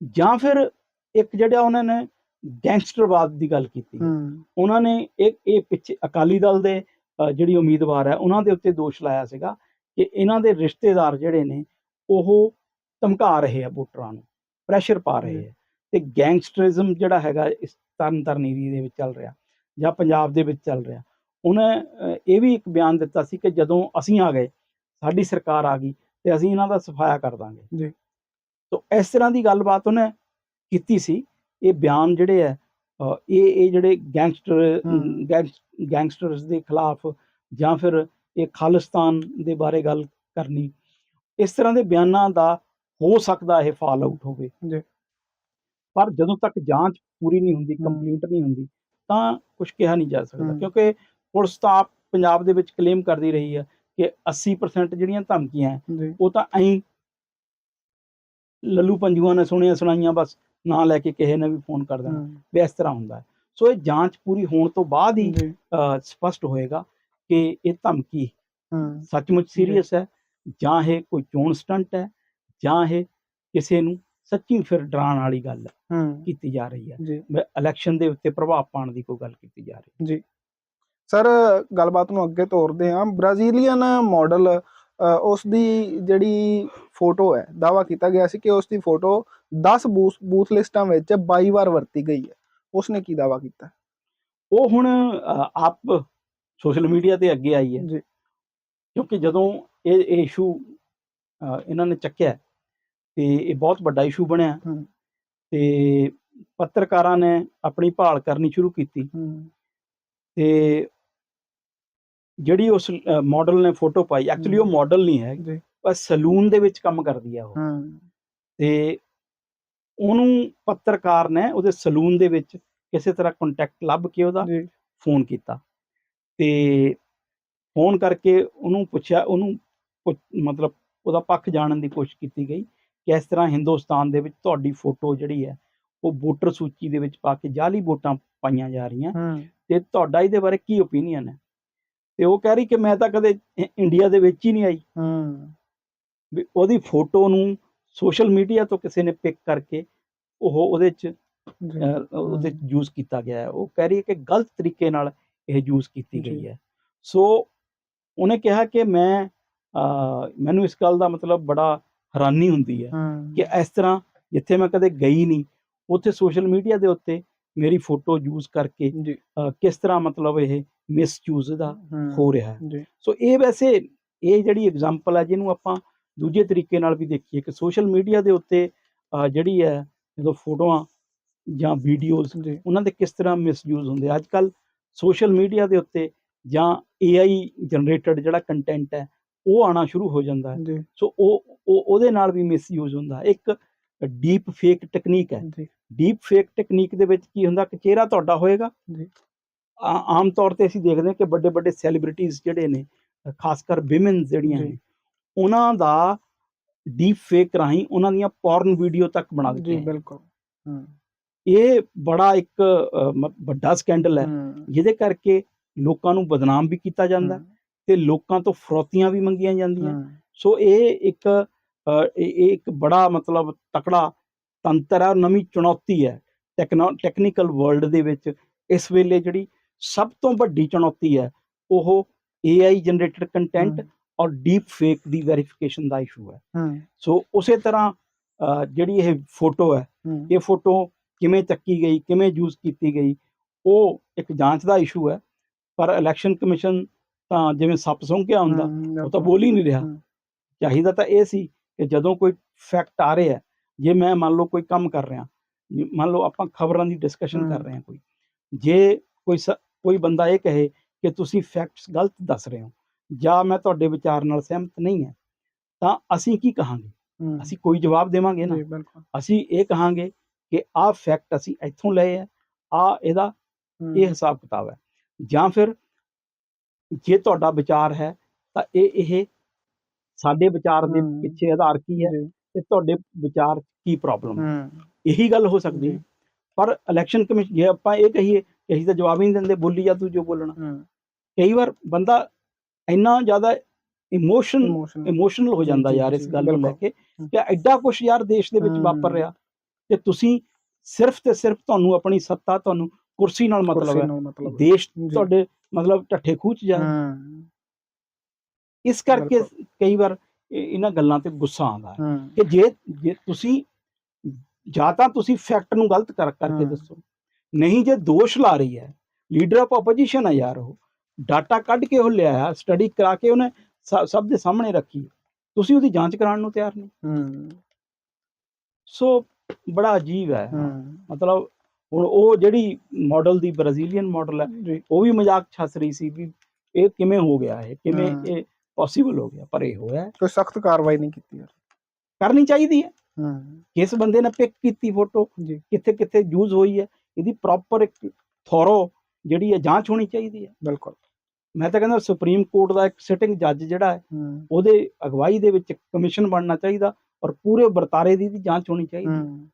Speaker 2: ਜੀ।
Speaker 1: ਫਿਰ ਇੱਕ ਜਿਹੜਾ ਉਹਨਾਂ ਨੇ ਗੈਂਗਸਟਰਵਾਦ ਦੀ ਗੱਲ ਕੀਤੀ। ਉਹਨਾਂ ਨੇ ਇਹ ਇਹ ਪਿੱਛੇ ਅਕਾਲੀ ਦਲ ਦੇ ਜਿਹੜੀ ਉਮੀਦਵਾਰ ਹੈ ਉਹਨਾਂ ਦੇ ਉੱਤੇ ਦੋਸ਼ ਲਾਇਆ ਸੀਗਾ ਕਿ ਇਹਨਾਂ ਦੇ ਰਿਸ਼ਤੇਦਾਰ ਜਿਹੜੇ ਨੇ ਉਹ ਧਮਕਾ ਰਹੇ ਆ ਵੋਟਰਾਂ ਨੂੰ ਪ੍ਰੈਸ਼ਰ ਪਾ ਰਹੇ ਆ ਤੇ ਗੈਂਗਸਟਰਿਜ਼ਮ ਜਿਹੜਾ ਹੈਗਾ ਇਸ ਤਰਨ ਤਾਰਨ ਏਰੀਏ ਦੇ ਵਿੱਚ ਚੱਲ ਰਿਹਾ ਜਾਂ ਪੰਜਾਬ ਦੇ ਵਿੱਚ ਚੱਲ ਰਿਹਾ ਉਹਨੇ ਇਹ ਵੀ ਇੱਕ ਬਿਆਨ ਦਿੱਤਾ ਸੀ ਕਿ ਜਦੋਂ ਅਸੀਂ ਆ ਗਏ ਸਾਡੀ ਸਰਕਾਰ ਆ ਗਈ ਤੇ ਅਸੀਂ ਇਹਨਾਂ ਦਾ ਸਫਾਇਆ ਕਰ ਦਾਂਗੇ
Speaker 2: ਜੀ।
Speaker 1: ਤੋ ਇਸ ਤਰ੍ਹਾਂ ਦੀ ਗੱਲਬਾਤ ਉਹਨੇ ਕੀਤੀ ਸੀ ਇਹ ਬਿਆਨ ਜਿਹੜੇ ਹੈ ਇਹ ਇਹ ਜਿਹੜੇ ਗੈਂਗਸਟਰ ਗੈਂਗਸਟਰਸ ਦੇ ਖਿਲਾਫ ਜਾਂ ਫਿਰ ਇਹ ਖਾਲਿਸਤਾਨ ਦੇ ਬਾਰੇ ਗੱਲ ਕਰਨੀ ਇਸ ਤਰ੍ਹਾਂ ਦੇ ਬਿਆਨਾਂ ਦਾ ਹੋ ਸਕਦਾ ਇਹ ਫਾਲ ਆਊਟ ਹੋਵੇ
Speaker 2: ਜੀ।
Speaker 1: ਪਰ ਜਦੋਂ ਤੱਕ ਜਾਂਚ ਪੂਰੀ ਨਹੀਂ ਹੁੰਦੀ। ਕੰਪਲੀਟ ਨਹੀਂ ਹੁੰਦੀ ਤਾਂ ਕੁਝ ਕਿਹਾ ਨਹੀਂ ਜਾ ਸਕਦਾ। ਕਿਉਂਕਿ ਪੁਲਿਸ ਤਾਂ ਆਪ ਪੰਜਾਬ ਦੇ ਵਿੱਚ ਕਲੇਮ ਕਰਦੀ ਰਹੀ ਹੈ ਕਿ 80% ਜਿਹੜੀਆਂ ਧਮਕੀਆਂ ਉਹ ਤਾਂ ਐਂ ਲੱਲੂ ਪੰਜੂਆਂ ਨੇ ਸੁਣੀਆਂ ਸੁਣਾਈਆਂ ਬਸ ਨਾਂ ਲੈ ਕੇ ਕਿਸੇ ਨੇ ਵੀ ਫੋਨ ਕਰ ਦੇਣਾ। ਵੀ ਇਸ ਤਰ੍ਹਾਂ ਹੁੰਦਾ ਸੋ ਇਹ ਜਾਂਚ ਪੂਰੀ ਹੋਣ ਤੋਂ ਬਾਅਦ ਹੀ
Speaker 2: ਜੀ।
Speaker 1: ਸਪਸ਼ਟ ਹੋਏਗਾ ਕਿ ਇਹ ਧਮਕੀ ਸੱਚਮੁੱਚ
Speaker 2: ਜੀ।
Speaker 1: ਸੀਰੀਅਸ ਹੈ ਜਾਂ ਇਹ ਕੋਈ ਚੋਣ ਸਟੰਟ ਹੈ ਜਾਂ ਇਹ ਕਿਸੇ ਨੂੰ ਸੱਚੀ ਫਿਰ ਡਰਾਉਣ ਵਾਲੀ ਗੱਲ ਕੀਤੀ ਜਾ ਰਹੀ ਹੈ।
Speaker 2: ਜੀ।
Speaker 1: ਇਲੈਕਸ਼ਨ ਦੇ ਉੱਤੇ ਪ੍ਰਭਾਵ ਪਾਉਣ ਦੀ ਕੋਈ ਗੱਲ ਕੀਤੀ ਜਾ ਰਹੀ ਹੈ।
Speaker 2: ਸਰ ਗੱਲਬਾਤ ਨੂੰ ਅੱਗੇ ਤੋਰਦੇ ਹਾਂ। ਬ੍ਰਾਜ਼ੀਲੀਅਨ ਮਾਡਲ ਉਸ ਦੀ ਜਿਹੜੀ ਫੋਟੋ ਹੈ ਦਾਵਾ ਕੀਤਾ ਗਿਆ ਸੀ ਕਿ ਉਸ ਦੀ ਫੋਟੋ 10 ਬੂਥ ਲਿਸਟਾਂ ਵਿੱਚ 22 ਵਾਰ ਵਰਤੀ ਗਈ ਹੈ। ਉਸਨੇ ਕੀ ਦਾਵਾ ਕੀਤਾ?
Speaker 1: ਉਹ ਹੁਣ ਆਪ ਸੋਸ਼ਲ ਮੀਡੀਆ ਤੇ ਅੱਗੇ ਆਈ ਹੈ।
Speaker 2: ਜੀ।
Speaker 1: ਕਿਉਂਕਿ ਜਦੋਂ ਇਹ ਇਹ ਇਸ਼ੂ ਇਹਨਾਂ ਨੇ ਚੱਕਿਆ ਤੇ ਇਹ ਬਹੁਤ ਵੱਡਾ ਇਸ਼ੂ ਬਣਿਆ। ਤੇ ਪੱਤਰਕਾਰਾਂ ਨੇ ਆਪਣੀ ਭਾਲ ਕਰਨੀ ਸ਼ੁਰੂ ਕੀਤੀ। ਤੇ ਜਿਹੜੀ ਉਸ ਮਾਡਲ ਨੇ ਫੋਟੋ ਪਾਈ ਐਕਚੁਅਲੀ ਉਹ। ਮਾਡਲ ਨਹੀਂ ਹੈ।
Speaker 2: ਜੀ।
Speaker 1: ਪਰ ਸਲੂਨ ਦੇ ਵਿੱਚ ਕੰਮ ਕਰਦੀ ਆ ਉਹ। ਤੇ ਉਹਨੂੰ ਪੱਤਰਕਾਰ ਨੇ ਉਹਦੇ ਸਲੂਨ ਦੇ ਵਿੱਚ ਕਿਸੇ ਤਰ੍ਹਾਂ ਕੰਟੈਕਟ ਲੱਭ ਕੇ ਉਹਦਾ ਫੋਨ ਕੀਤਾ। ਤੇ ਫੋਨ ਕਰਕੇ ਉਹਨੂੰ ਪੁੱਛਿਆ ਉਹਨੂੰ ਮਤਲਬ ਉਹਦਾ ਪੱਖ ਜਾਣਨ ਦੀ ਕੋਸ਼ਿਸ਼ ਕੀਤੀ ਗਈ ਕਿ ਇਸ ਤਰ੍ਹਾਂ ਹਿੰਦੁਸਤਾਨ ਦੇ ਵਿੱਚ ਤੁਹਾਡੀ ਫੋਟੋ ਜਿਹੜੀ ਹੈ ਉਹ ਵੋਟਰ ਸੂਚੀ ਦੇ ਵਿੱਚ ਪਾ ਕੇ ਜਾਲੀ ਵੋਟਾਂ ਪਾਈਆਂ ਜਾ ਰਹੀਆਂ ਤੇ ਤੁਹਾਡਾ ਇਹਦੇ ਬਾਰੇ ਕੀ ਓਪੀਨੀਅਨ ਹੈ? ਤੇ ਉਹ ਕਹਿ ਰਹੀ ਕਿ ਮੈਂ ਤਾਂ ਕਦੇ ਇੰਡੀਆ ਦੇ ਵਿੱਚ ਹੀ ਨਹੀਂ ਆਈ।
Speaker 2: ਹਮ,
Speaker 1: ਵੀ ਉਹਦੀ ਫੋਟੋ ਨੂੰ ਸੋਸ਼ਲ ਮੀਡੀਆ ਤੋਂ ਕਿਸੇ ਨੇ ਪਿਕ ਕਰਕੇ ਉਹ ਉਹਦੇ ਚ ਉਹਦੇ ਯੂਜ਼ ਕੀਤਾ ਗਿਆ ਹੈ। ਉਹ ਕਹਿ ਰਹੀ ਹੈ ਕਿ ਗਲਤ ਤਰੀਕੇ ਨਾਲ ਇਹ ਯੂਜ਼ ਕੀਤੀ ਗਈ। ਹੈ। ਸੋ ਉਹਨੇ ਕਿਹਾ ਕਿ ਮੈਂ ਮੈਨੂੰ ਇਸ ਗੱਲ ਦਾ ਮਤਲਬ ਬੜਾ ਹੈਰਾਨੀ ਹੁੰਦੀ ਹੈ ਕਿ ਇਸ ਤਰ੍ਹਾਂ ਜਿੱਥੇ ਮੈਂ ਕਦੇ ਗਈ ਨਹੀਂ ਉੱਥੇ ਸੋਸ਼ਲ ਮੀਡੀਆ ਦੇ ਉੱਤੇ ਮੇਰੀ ਫੋਟੋ ਯੂਜ਼ ਕਰਕੇ ਕਿਸ ਤਰ੍ਹਾਂ ਮਤਲਬ ਇਹ ਮਿਸਯੂਜ਼ ਦਾ
Speaker 2: ਹੂੰ,
Speaker 1: ਰਿਹਾ ਹੈ। ਸੋ ਇਹ ਵੈਸੇ ਇਹ ਜਿਹੜੀ ਐਗਜ਼ਾਮਪਲ ਹੈ ਜਿਹਨੂੰ ਆਪਾਂ ਦੂਜੇ ਤਰੀਕੇ ਨਾਲ ਵੀ ਦੇਖੀਏ ਕਿ ਸੋਸ਼ਲ ਮੀਡੀਆ ਦੇ ਉੱਤੇ ਜਿਹੜੀ ਹੈ ਜਦੋਂ ਫੋਟੋਆਂ ਜਾਂ ਵੀਡੀਓਜ਼ ਉਹਨਾਂ ਦੇ ਕਿਸ ਤਰ੍ਹਾਂ ਮਿਸਯੂਜ਼ ਹੁੰਦੇ ਅੱਜ ਕੱਲ ਸੋਸ਼ਲ ਮੀਡੀਆ ਦੇ ਉੱਤੇ ਜਾਂ AI ਜਨਰੇਟਡ ਜਿਹੜਾ ਕੰਟੈਂਟ ਹੈ ਉਹ ਆਣਾ ਸ਼ੁਰੂ ਹੋ ਜਾਂਦਾ ਹੈ। ਸੋ ਉਹ ਉਹ- ਉਹਦੇ ਨਾਲ ਵੀ ਮਿਸਯੂਜ਼ ਹੁੰਦਾ। ਇੱਕ ਡੀਪ ਫੇਕ ਟੈਕਨੀਕ ਹੈ। ਡੀਪ ਫੇਕ ਟੈਕਨੀਕ ਦੇ ਵਿੱਚ ਕੀ ਹੁੰਦਾ? ਕਿ ਚਿਹਰਾ ਤੁਹਾਡਾ ਹੋਏਗਾ। ਆਮ ਤੌਰ ਤੇ ਅਸੀਂ ਦੇਖਦੇ ਹਾਂ ਕਿ ਵੱਡੇ ਵੱਡੇ ਸੈਲੀਬ੍ਰਿਟੀਜ਼ ਜਿਹੜੇ ਨੇ ਖਾਸ ਕਰ ਵਿਮਨ ਜਿਹੜੀਆਂ
Speaker 2: ਜੀ।
Speaker 1: ਨੇ ਉਹਨਾਂ ਦਾ ਡੀਪ ਫੇਕ ਰਾਹੀਂ ਉਹਨਾਂ ਦੀਆਂ ਪੋਰਨ ਵੀਡੀਓ ਤੱਕ ਬਣਾ
Speaker 2: ਜੀ
Speaker 1: ਦਿੱਤੇ ਹੈ।
Speaker 2: ਬਿਲਕੁਲ। ਹੂੰ।
Speaker 1: ਇਹ ਬੜਾ ਇੱਕ ਵੱਡਾ ਸਕੈਂਡਲ ਹੈ। ਜਿਹਦੇ ਕਰਕੇ ਲੋਕਾਂ ਨੂੰ ਬਦਨਾਮ ਵੀ ਕੀਤਾ ਜਾਂਦਾ ਤੇ ਲੋਕਾਂ ਤੋਂ ਫਰੋਤੀਆਂ ਵੀ ਮੰਗੀਆਂ ਜਾਂਦੀਆਂ। ਸੋ ਇਹ ਇੱਕ ਇਹ ਇੱਕ ਬੜਾ ਮਤਲਬ ਤਕੜਾ ਤੰਤਰ ਹੈ ਨਵੀਂ ਚੁਣੌਤੀ ਹੈ। ਟੈਕਨੋ ਟੈਕਨੀਕਲ ਵਰਲਡ ਦੇ ਵਿੱਚ ਇਸ ਵੇਲੇ ਜਿਹੜੀ ਸਭ ਤੋਂ ਵੱਡੀ ਚੁਣੌਤੀ ਹੈ ਉਹ AI ਜਨਰੇਟਡ ਕੰਟੈਂਟ ਔਰ ਡੀਪ ਫੇਕ ਦੀ ਵੈਰੀਫਿਕੇਸ਼ਨ ਦਾ ਇਸ਼ੂ ਹੈ। ਸੋ ਉਸੇ ਤਰ੍ਹਾਂ ਜਿਹੜੀ ਇਹ ਫੋਟੋ ਹੈ ਇਹ ਫੋਟੋ ਕਿਵੇਂ ਚੱਕੀ ਗਈ ਕਿਵੇਂ ਯੂਜ਼ ਕੀਤੀ ਗਈ ਉਹ ਇੱਕ ਜਾਂਚ ਦਾ ਇਸ਼ੂ ਹੈ। ਪਰ ਇਲੈਕਸ਼ਨ ਕਮਿਸ਼ਨ ਤਾਂ ਜਿਵੇਂ ਸੱਪ ਸੁੰਘਿਆ ਹੁੰਦਾ ਉਹ ਤਾਂ ਬੋਲ ਹੀ ਨਹੀਂ ਰਿਹਾ। ਚਾਹੀਦਾ ਤਾਂ ਇਹ ਸੀ ਕਿ ਜਦੋਂ ਕੋਈ ਫੈਕਟ ਆ ਰਿਹਾ ਜੇ ਮੈਂ ਮੰਨ ਲਓ ਕੋਈ ਕੰਮ ਕਰ ਰਿਹਾ ਮੰਨ ਲਓ ਆਪਾਂ ਖਬਰਾਂ ਦੀ ਡਿਸਕਸ਼ਨ ਕਰ। ਰਹੇ ਹਾਂ ਕੋਈ ਜੇ ਕੋਈ ਕੋਈ ਬੰਦਾ ਇਹ ਕਹੇ ਕਿ ਤੁਸੀਂ ਫੈਕਟਸ ਗਲਤ ਦੱਸ ਰਹੇ ਹੋ ਜਾਂ ਮੈਂ ਤੁਹਾਡੇ ਵਿਚਾਰ ਨਾਲ ਸਹਿਮਤ ਨਹੀਂ ਹਾਂ ਤਾਂ ਅਸੀਂ ਕੀ ਕਹਾਂਗੇ? ਅਸੀਂ ਕੋਈ ਜਵਾਬ ਦੇਵਾਂਗੇ ਨਾ। ਅਸੀਂ ਇਹ ਕਹਾਂਗੇ ਕਿ ਆਹ ਫੈਕਟ ਅਸੀਂ ਇੱਥੋਂ ਲਏ ਆ ਆ ਇਹਦਾ ਇਹ ਹਿਸਾਬ ਕਿਤਾਬ ਹੈ। ਜਾਂ ਫਿਰ ਜੇ ਤੁਹਾਡਾ ਵਿਚਾਰ ਹੈ ਤਾਂ ਇਹ ਇਹ ਸਾਡੇ ਵਿਚਾਰ ਦੇ। ਪਿੱਛੇ ਆਧਾਰ ਕੀ ਹੈ ਤੇ ਤੁਹਾਡੇ ਵਿਚਾਰ ਕੀ ਪ੍ਰੋਬਲਮ ਹੈ। ਇਹੀ ਗੱਲ ਹੋ ਸਕਦੀ। ਹੈ। ਪਰ ਇਲੈਕਸ਼ਨ ਕਮਿਸ਼ਨ ਜੇ ਆਪਾਂ ਇਹ ਕਹੀਏ ਕਿ ਅਸੀਂ ਤਾਂ ਜਵਾਬ ਹੀ ਨਹੀਂ ਦਿੰਦੇ ਬੋਲੀ ਜਾ ਤੂੰ ਜੋ ਬੋਲਣਾ ਕਈ ਵਾਰ ਬੰਦਾ ਇੰਨਾ ਜ਼ਿਆਦਾ ਇਮੋਸ਼ਨ
Speaker 2: ਇਮੋਸ਼ਨ
Speaker 1: ਇਮੋਸ਼ਨਲ ਹੋ ਜਾਂਦਾ ਯਾਰ ਇਸ ਗੱਲ ਨੂੰ ਲੈ। ਕੇ ਕਿ ਐਡਾ ਕੁਝ ਯਾਰ ਦੇਸ਼ ਦੇ ਵਿੱਚ। ਵਾਪਰ ਰਿਹਾ ਤੇ ਤੁਸੀਂ ਸਿਰਫ ਤੇ ਸਿਰਫ ਤੁਹਾਨੂੰ ਆਪਣੀ ਸੱਤਾ ਤੁਹਾਨੂੰ ਕੁਰਸੀ ਨਾਲ ਮਤਲਬ ਹੈ ਦੇਸ਼। ਤੁਹਾਡੇ ਮਤਲਬ ਢੱਠੇ ਖੂਚ ਜਾ ਇਸ ਕਰਕੇ। ਕਈ ਵਾਰ ਇਹ- ਇਹਨਾਂ ਗੱਲਾਂ ਤੇ ਗੁੱਸਾ ਆਉਂਦਾ ਹੈ ਕਿ ਜੇ ਜੇ ਤੁਸੀਂ ਜਾਂ ਤਾਂ ਤੁਸੀਂ ਫੈਕਟ ਨੂੰ ਗਲਤ ਕਰ ਕਰਕੇ। ਦੱਸੋ ਨਹੀਂ ਜੇ ਦੋਸ਼ ਲਾ ਰਹੀ ਹੈ ਲੀਡਰ ਆਫ ਆਪੋਜੀਸ਼ਨ ਹੈ ਯਾਰ ਉਹ। ਡਾਟਾ ਕੱਢ ਕੇ ਉਹ ਲਿਆਇਆ ਸਟੱਡੀ ਕਰਾ ਕੇ ਉਹਨੇ ਸਭ ਦੇ ਸਾਹਮਣੇ ਰੱਖੀ ਤੁਸੀਂ ਉਹਦੀ ਜਾਂਚ ਕਰਾਉਣ ਨੂੰ ਤਿਆਰ ਨਹੀਂ।
Speaker 2: ਹੂੰ।
Speaker 1: ਸੋ ਬੜਾ ਅਜੀਬ ਹੈ।
Speaker 2: ਹੂੰ।
Speaker 1: ਮਤਲਬ ਹੁਣ ਉਹ ਜਿਹੜੀ ਮਾਡਲ ਦੀ ਬ੍ਰਾਜ਼ੀਲੀਅਨ ਮਾਡਲ ਹੈ ਉਹ ਵੀ ਮਜ਼ਾਕ ਛੱਸ ਰਹੀ ਸੀ ਵੀ ਇਹ ਕਿਵੇਂ ਹੋ ਗਿਆ ਇਹ ਕਿਵੇਂ
Speaker 2: ਹਾਂ।
Speaker 1: ਇਹ ਪੋਸੀਬਲ ਹੋ ਗਿਆ ਪਰ ਇਹ ਹੋਇਆ। ਹੈ।
Speaker 2: ਕੋਈ ਸਖਤ ਕਾਰਵਾਈ ਨਹੀਂ ਕੀਤੀ ਯਾਰ
Speaker 1: ਕਰਨੀ ਚਾਹੀਦੀ ਹੈ।
Speaker 2: ਹੂੰ।
Speaker 1: ਕਿਸ ਬੰਦੇ ਨੇ ਪਿਕ ਕੀਤੀ ਫੋਟੋ
Speaker 2: ਜੀ।
Speaker 1: ਕਿੱਥੇ ਕਿੱਥੇ ਯੂਜ਼ ਹੋਈ ਹੈ? ਇਹਦੀ ਪ੍ਰੋਪਰ ਇੱਕ ਥੋਰੋ ਜਿਹੜੀ ਹੈ ਜਾਂਚ ਹੋਣੀ ਚਾਹੀਦੀ ਹੈ।
Speaker 2: ਬਿਲਕੁਲ।
Speaker 1: ਮੈਂ ਤਾਂ ਕਹਿੰਦਾ ਸੁਪਰੀਮ ਕੋਰਟ ਦਾ ਇੱਕ ਸਿਟਿੰਗ ਜੱਜ ਜਿਹੜਾ ਹੈ ਉਹਦੇ ਅਗਵਾਈ ਦੇ ਵਿੱਚ ਕਮਿਸ਼ਨ ਬਣਨਾ ਚਾਹੀਦਾ ਔਰ ਪੂਰੇ ਵਰਤਾਰੇ ਦੀ ਵੀ ਜਾਂਚ ਹੋਣੀ ਚਾਹੀਦੀ
Speaker 2: ਹੂੰ।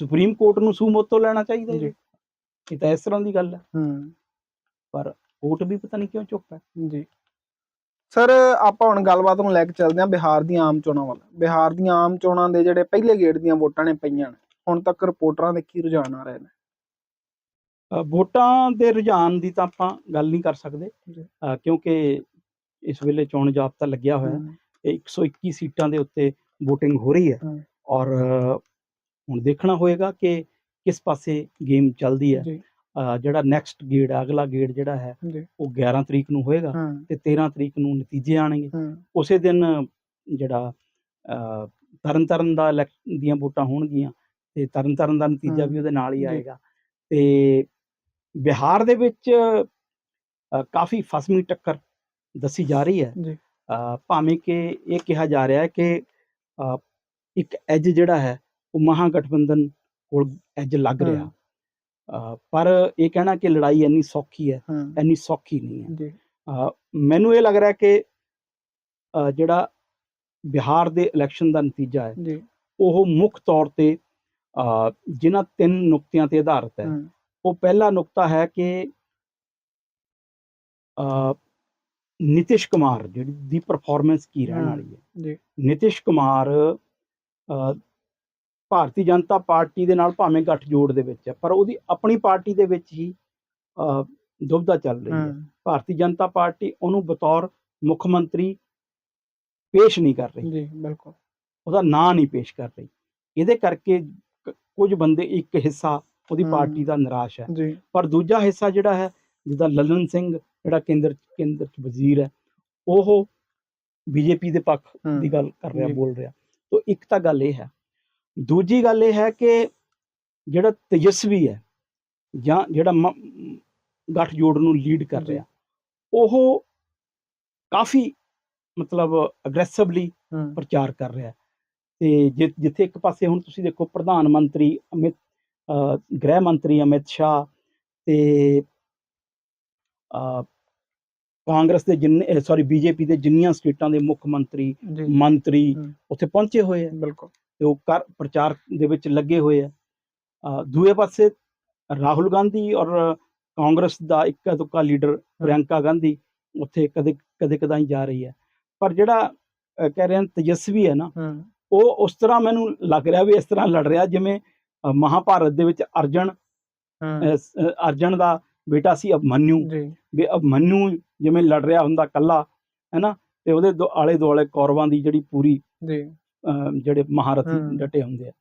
Speaker 1: ਸੁਪਰੀਮ ਕੋਰਟ ਨੂੰ ਸੂਮੋਤੋ ਲੈਣਾ ਚਾਹੀਦਾ
Speaker 2: ਜੀ।
Speaker 1: ਇਹ ਤਾਂ ਇਸ ਤਰ੍ਹਾਂ ਦੀ ਗੱਲ ਹੈ।
Speaker 2: ਹੂੰ।
Speaker 1: ਕੋਰਟ ਵੀ ਪਤਾ ਨਹੀਂ ਕਿਉਂ ਚੁੱਪ ਹੈ।
Speaker 2: ਜੀ। ਸਰ ਆਪਾਂ ਹੁਣ ਗੱਲਬਾਤ ਨੂੰ ਲੈ ਕੇ ਚੱਲਦੇ ਹਾਂ ਬਿਹਾਰ ਦੀਆਂ ਆਮ ਚੋਣਾਂ ਵੱਲ। ਬਿਹਾਰ ਦੀਆਂ ਆਮ ਚੋਣਾਂ ਦੇ ਜਿਹੜੇ ਪਹਿਲੇ ਗੇੜ ਦੀਆਂ ਵੋਟਾਂ ਨੇ ਪਈਆਂ ਨੇ। ਹੁਣ ਤੱਕ ਰਿਪੋਰਟਰਾਂ ਦੇ ਕੀ ਰੁਝਾਨ ਆ ਰਹੇ ਨੇ?
Speaker 1: ਵੋਟਾਂ ਦੇ ਰੁਝਾਨ ਦੀ ਤਾਂ ਆਪਾਂ ਗੱਲ ਨਹੀਂ ਕਰ ਸਕਦੇ। ਕਿਉਂਕਿ ਇਸ ਵੇਲੇ ਚੋਣ ਜਾਬਤਾ ਲੱਗਿਆ ਹੋਇਆ। ਹੈ।
Speaker 2: ਹੂੰ,
Speaker 1: ਤੇ 121 ਸੀਟਾਂ ਦੇ ਉੱਤੇ VOTING ਹੋ ਰਹੀ ਹੈ। ਔਰ ਹੁਣ ਦੇਖਣਾ ਹੋਏਗਾ ਕਿ ਕਿਸ ਪਾਸੇ ਗੇਮ ਚੱਲਦੀ ਹੈ। ਜਿਹੜਾ ਨੈਕਸਟ ਗੇੜ ਅਗਲਾ ਗੇੜ ਜਿਹੜਾ ਹੈ ਉਹ 11 ਤਰੀਕ ਨੂੰ ਹੋਏਗਾ ਤੇ 13 ਤਰੀਕ ਨੂੰ ਨਤੀਜੇ ਆਣਗੇ ਉਸੇ ਦਿਨ ਜਿਹੜਾ ਅ, ਤਰਨਤਾਰਨ ਦਾ ਦੀਆਂ ਵੋਟਾਂ ਹੋਣਗੀਆਂ। ਤੇ ਤਰਨਤਾਰਨ ਦਾ ਨਤੀਜਾ। ਵੀ ਉਹਦੇ ਨਾਲ ਹੀ। ਆਏਗਾ। ਤੇ ਬਿਹਾਰ ਦੇ ਵਿੱਚ ਕਾਫੀ ਫਸਮੀ ਟੱਕਰ ਦੱਸੀ ਜਾ ਰਹੀ ਹੈ।
Speaker 2: ਜੀ।
Speaker 1: ਭਾਵੇਂ ਕਿ ਇਹ ਕਿਹਾ ਜਾ ਰਿਹਾ ਹੈ ਕਿ ਇੱਕ ਐਜ ਜਿਹੜਾ ਹੈ ਉਹ ਮਹਾਗਠਬੰਧਨ ਕੋਲ ਐਜ ਲੱਗ ਰਿਹਾ। ਪਰ ਇਹ ਕਹਿਣਾ ਕਿ ਲੜਾਈ ਇੰਨੀ ਸੌਖੀ ਹੈ ਇੰਨੀ ਸੌਖੀ ਨਹੀਂ ਹੈ।
Speaker 2: ਜੀ।
Speaker 1: ਮੈਨੂੰ ਇਹ ਲੱਗ ਰਿਹਾ ਕਿ ਜਿਹੜਾ ਬਿਹਾਰ ਦੇ ਇਲੈਕਸ਼ਨ ਦਾ ਨਤੀਜਾ ਹੈ ਉਹ ਮੁੱਖ ਤੌਰ ਤੇ ਜਿਨ੍ਹਾਂ ਤਿੰਨ ਨੁਕਤਿਆਂ ਤੇ ਆਧਾਰਿਤ ਹੈ। ਉਹ ਪਹਿਲਾ ਨੁਕਤਾ ਹੈ ਕਿ ਅ, ਨਿਤਿਸ਼ ਕੁਮਾਰ ਜਿਹੜੀ ਦੀ ਪਰਫਾਰਮੈਂਸ ਕੀ ਰਹਿਣ। ਵਾਲੀ ਹੈ।
Speaker 2: ਜੀ।
Speaker 1: ਨਿਤਿਸ਼ ਕੁਮਾਰ ਅ, ਭਾਰਤੀ ਜਨਤਾ ਪਾਰਟੀ ਦੇ ਨਾਲ ਭਾਵੇਂ ਗੱਠਜੋੜ ਦੇ ਵਿੱਚ ਹੈ ਪਰ ਉਹਦੀ ਆਪਣੀ ਪਾਰਟੀ ਦੇ ਵਿੱਚ ਹੀ ਅ, ਦੁਬਦਾ ਚੱਲ ਰਹੀ ਹੈ। ਭਾਰਤੀ ਜਨਤਾ ਪਾਰਟੀ ਉਹਨੂੰ ਬਤੌਰ ਮੁੱਖ ਮੰਤਰੀ ਪੇਸ਼ ਨਹੀਂ ਕਰ ਰਹੀ।
Speaker 2: ਜੀ ਬਿਲਕੁਲ।
Speaker 1: ਉਹਦਾ ਨਾਂ ਨਹੀਂ ਪੇਸ਼ ਕਰ ਰਹੀ। ਇਹਦੇ ਕਰਕੇ ਕੁਝ ਬੰਦੇ ਇੱਕ ਹਿੱਸਾ ਉਹਦੀ। ਪਾਰਟੀ ਦਾ ਨਿਰਾਸ਼ ਹੈ ਪਰ ਦੂਜਾ ਹਿੱਸਾ ਜਿਹੜਾ ਹੈ ਜਿੱਦਾਂ ਲਲਨ ਸਿੰਘ ਜਿਹੜਾ ਕੇਂਦਰ ਕੇਂਦਰ ਚ ਵਜ਼ੀਰ ਹੈ ਉਹ ਬੀਜੇਪੀ ਦੇ ਪੱਖ। ਦੀ ਗੱਲ ਕਰ ਰਿਹਾ। ਬੋਲ ਰਿਹਾ ਤਾਂ ਇੱਕ ਤਾਂ ਗੱਲ ਇਹ ਹੈ ਦੂਜੀ ਗੱਲ ਇਹ ਹੈ ਕਿ ਜਿਹੜਾ ਤੇਜਸਵੀ ਹੈ ਜਾਂ ਜਿਹੜਾ ਮ- ਗੱਠਜੋੜ ਨੂੰ ਲੀਡ ਕਰ। ਰਿਹਾ ਉਹ ਕਾਫੀ ਮਤਲਬ ਅਗਰੈਸਿਵਲੀ ਪ੍ਰਚਾਰ ਕਰ ਰਿਹਾ। ਤੇ ਜਿੱਥੇ ਇੱਕ ਪਾਸੇ ਹੁਣ ਤੁਸੀਂ ਦੇਖੋ ਪ੍ਰਧਾਨ ਮੰਤਰੀ ਅਮਿਤ ਗ੍ਰਹਿ ਮੰਤਰੀ ਅਮਿਤ ਸ਼ਾਹ ਤੇ ਕਾਂਗਰਸ ਦੇ ਜਿੰਨੇ ਸੌਰੀ ਬੀਜੇਪੀ ਦੇ ਜਿੰਨੀਆਂ ਸਟੇਟਾਂ ਦੇ ਮੁੱਖ ਮੰਤਰੀ ਮੰਤਰੀ। ਉੱਥੇ ਪਹੁੰਚੇ ਹੋਏ ਆ।
Speaker 2: ਬਿਲਕੁਲ।
Speaker 1: ਤੇ ਉਹ ਕਰ ਪ੍ਰਚਾਰ ਦੇ ਵਿੱਚ ਲੱਗੇ ਹੋਏ ਆ। ਦੂਏ ਪਾਸੇ ਰਾਹੁਲ ਗਾਂਧੀ ਔਰ ਕਾਂਗਰਸ ਦਾ ਇੱਕਾ ਦੁੱਕਾ ਲੀਡਰ ਪ੍ਰਿਯੰਕਾ ਗਾਂਧੀ ਉੱਥੇ ਕਦੇ ਕਦੇ ਕਦਾਈ ਜਾ ਰਹੀ ਹੈ। ਪਰ ਜਿਹੜਾ ਕਹਿ ਰਹੇ ਹਨ ਤੇਜਸਵੀ ਹੈ ਨਾ ਉਹ ਉਸ ਤਰ੍ਹਾਂ ਮੈਨੂੰ ਲੱਗ ਰਿਹਾ ਵੀ ਇਸ ਤਰ੍ਹਾਂ ਲੜ ਰਿਹਾ ਜਿਵੇਂ ਮਹਾਭਾਰਤ ਦੇ ਵਿੱਚ ਅਰਜਨ ਅਰਜਨ ਦਾ ਬੇਟਾ ਸੀ ਅਭਮਨਿਊ
Speaker 2: ਜੀ।
Speaker 1: ਵੀ ਅਭਮਨਿਊ ਜਿਵੇਂ ਲੜ ਰਿਹਾ ਹੁੰਦਾ ਕੱਲਾ ਹੈਨਾ? ਤੇ ਉਹਦੇ ਦੋ- ਆਲੇ ਦੁਆਲੇ ਕੌਰਵਾਂ ਦੀ ਜਿਹੜੀ ਪੂਰੀ ਜਿਹੜੇ ਮਹਾਰਥੀ। ਡਟੇ ਹੁੰਦੇ ਆ।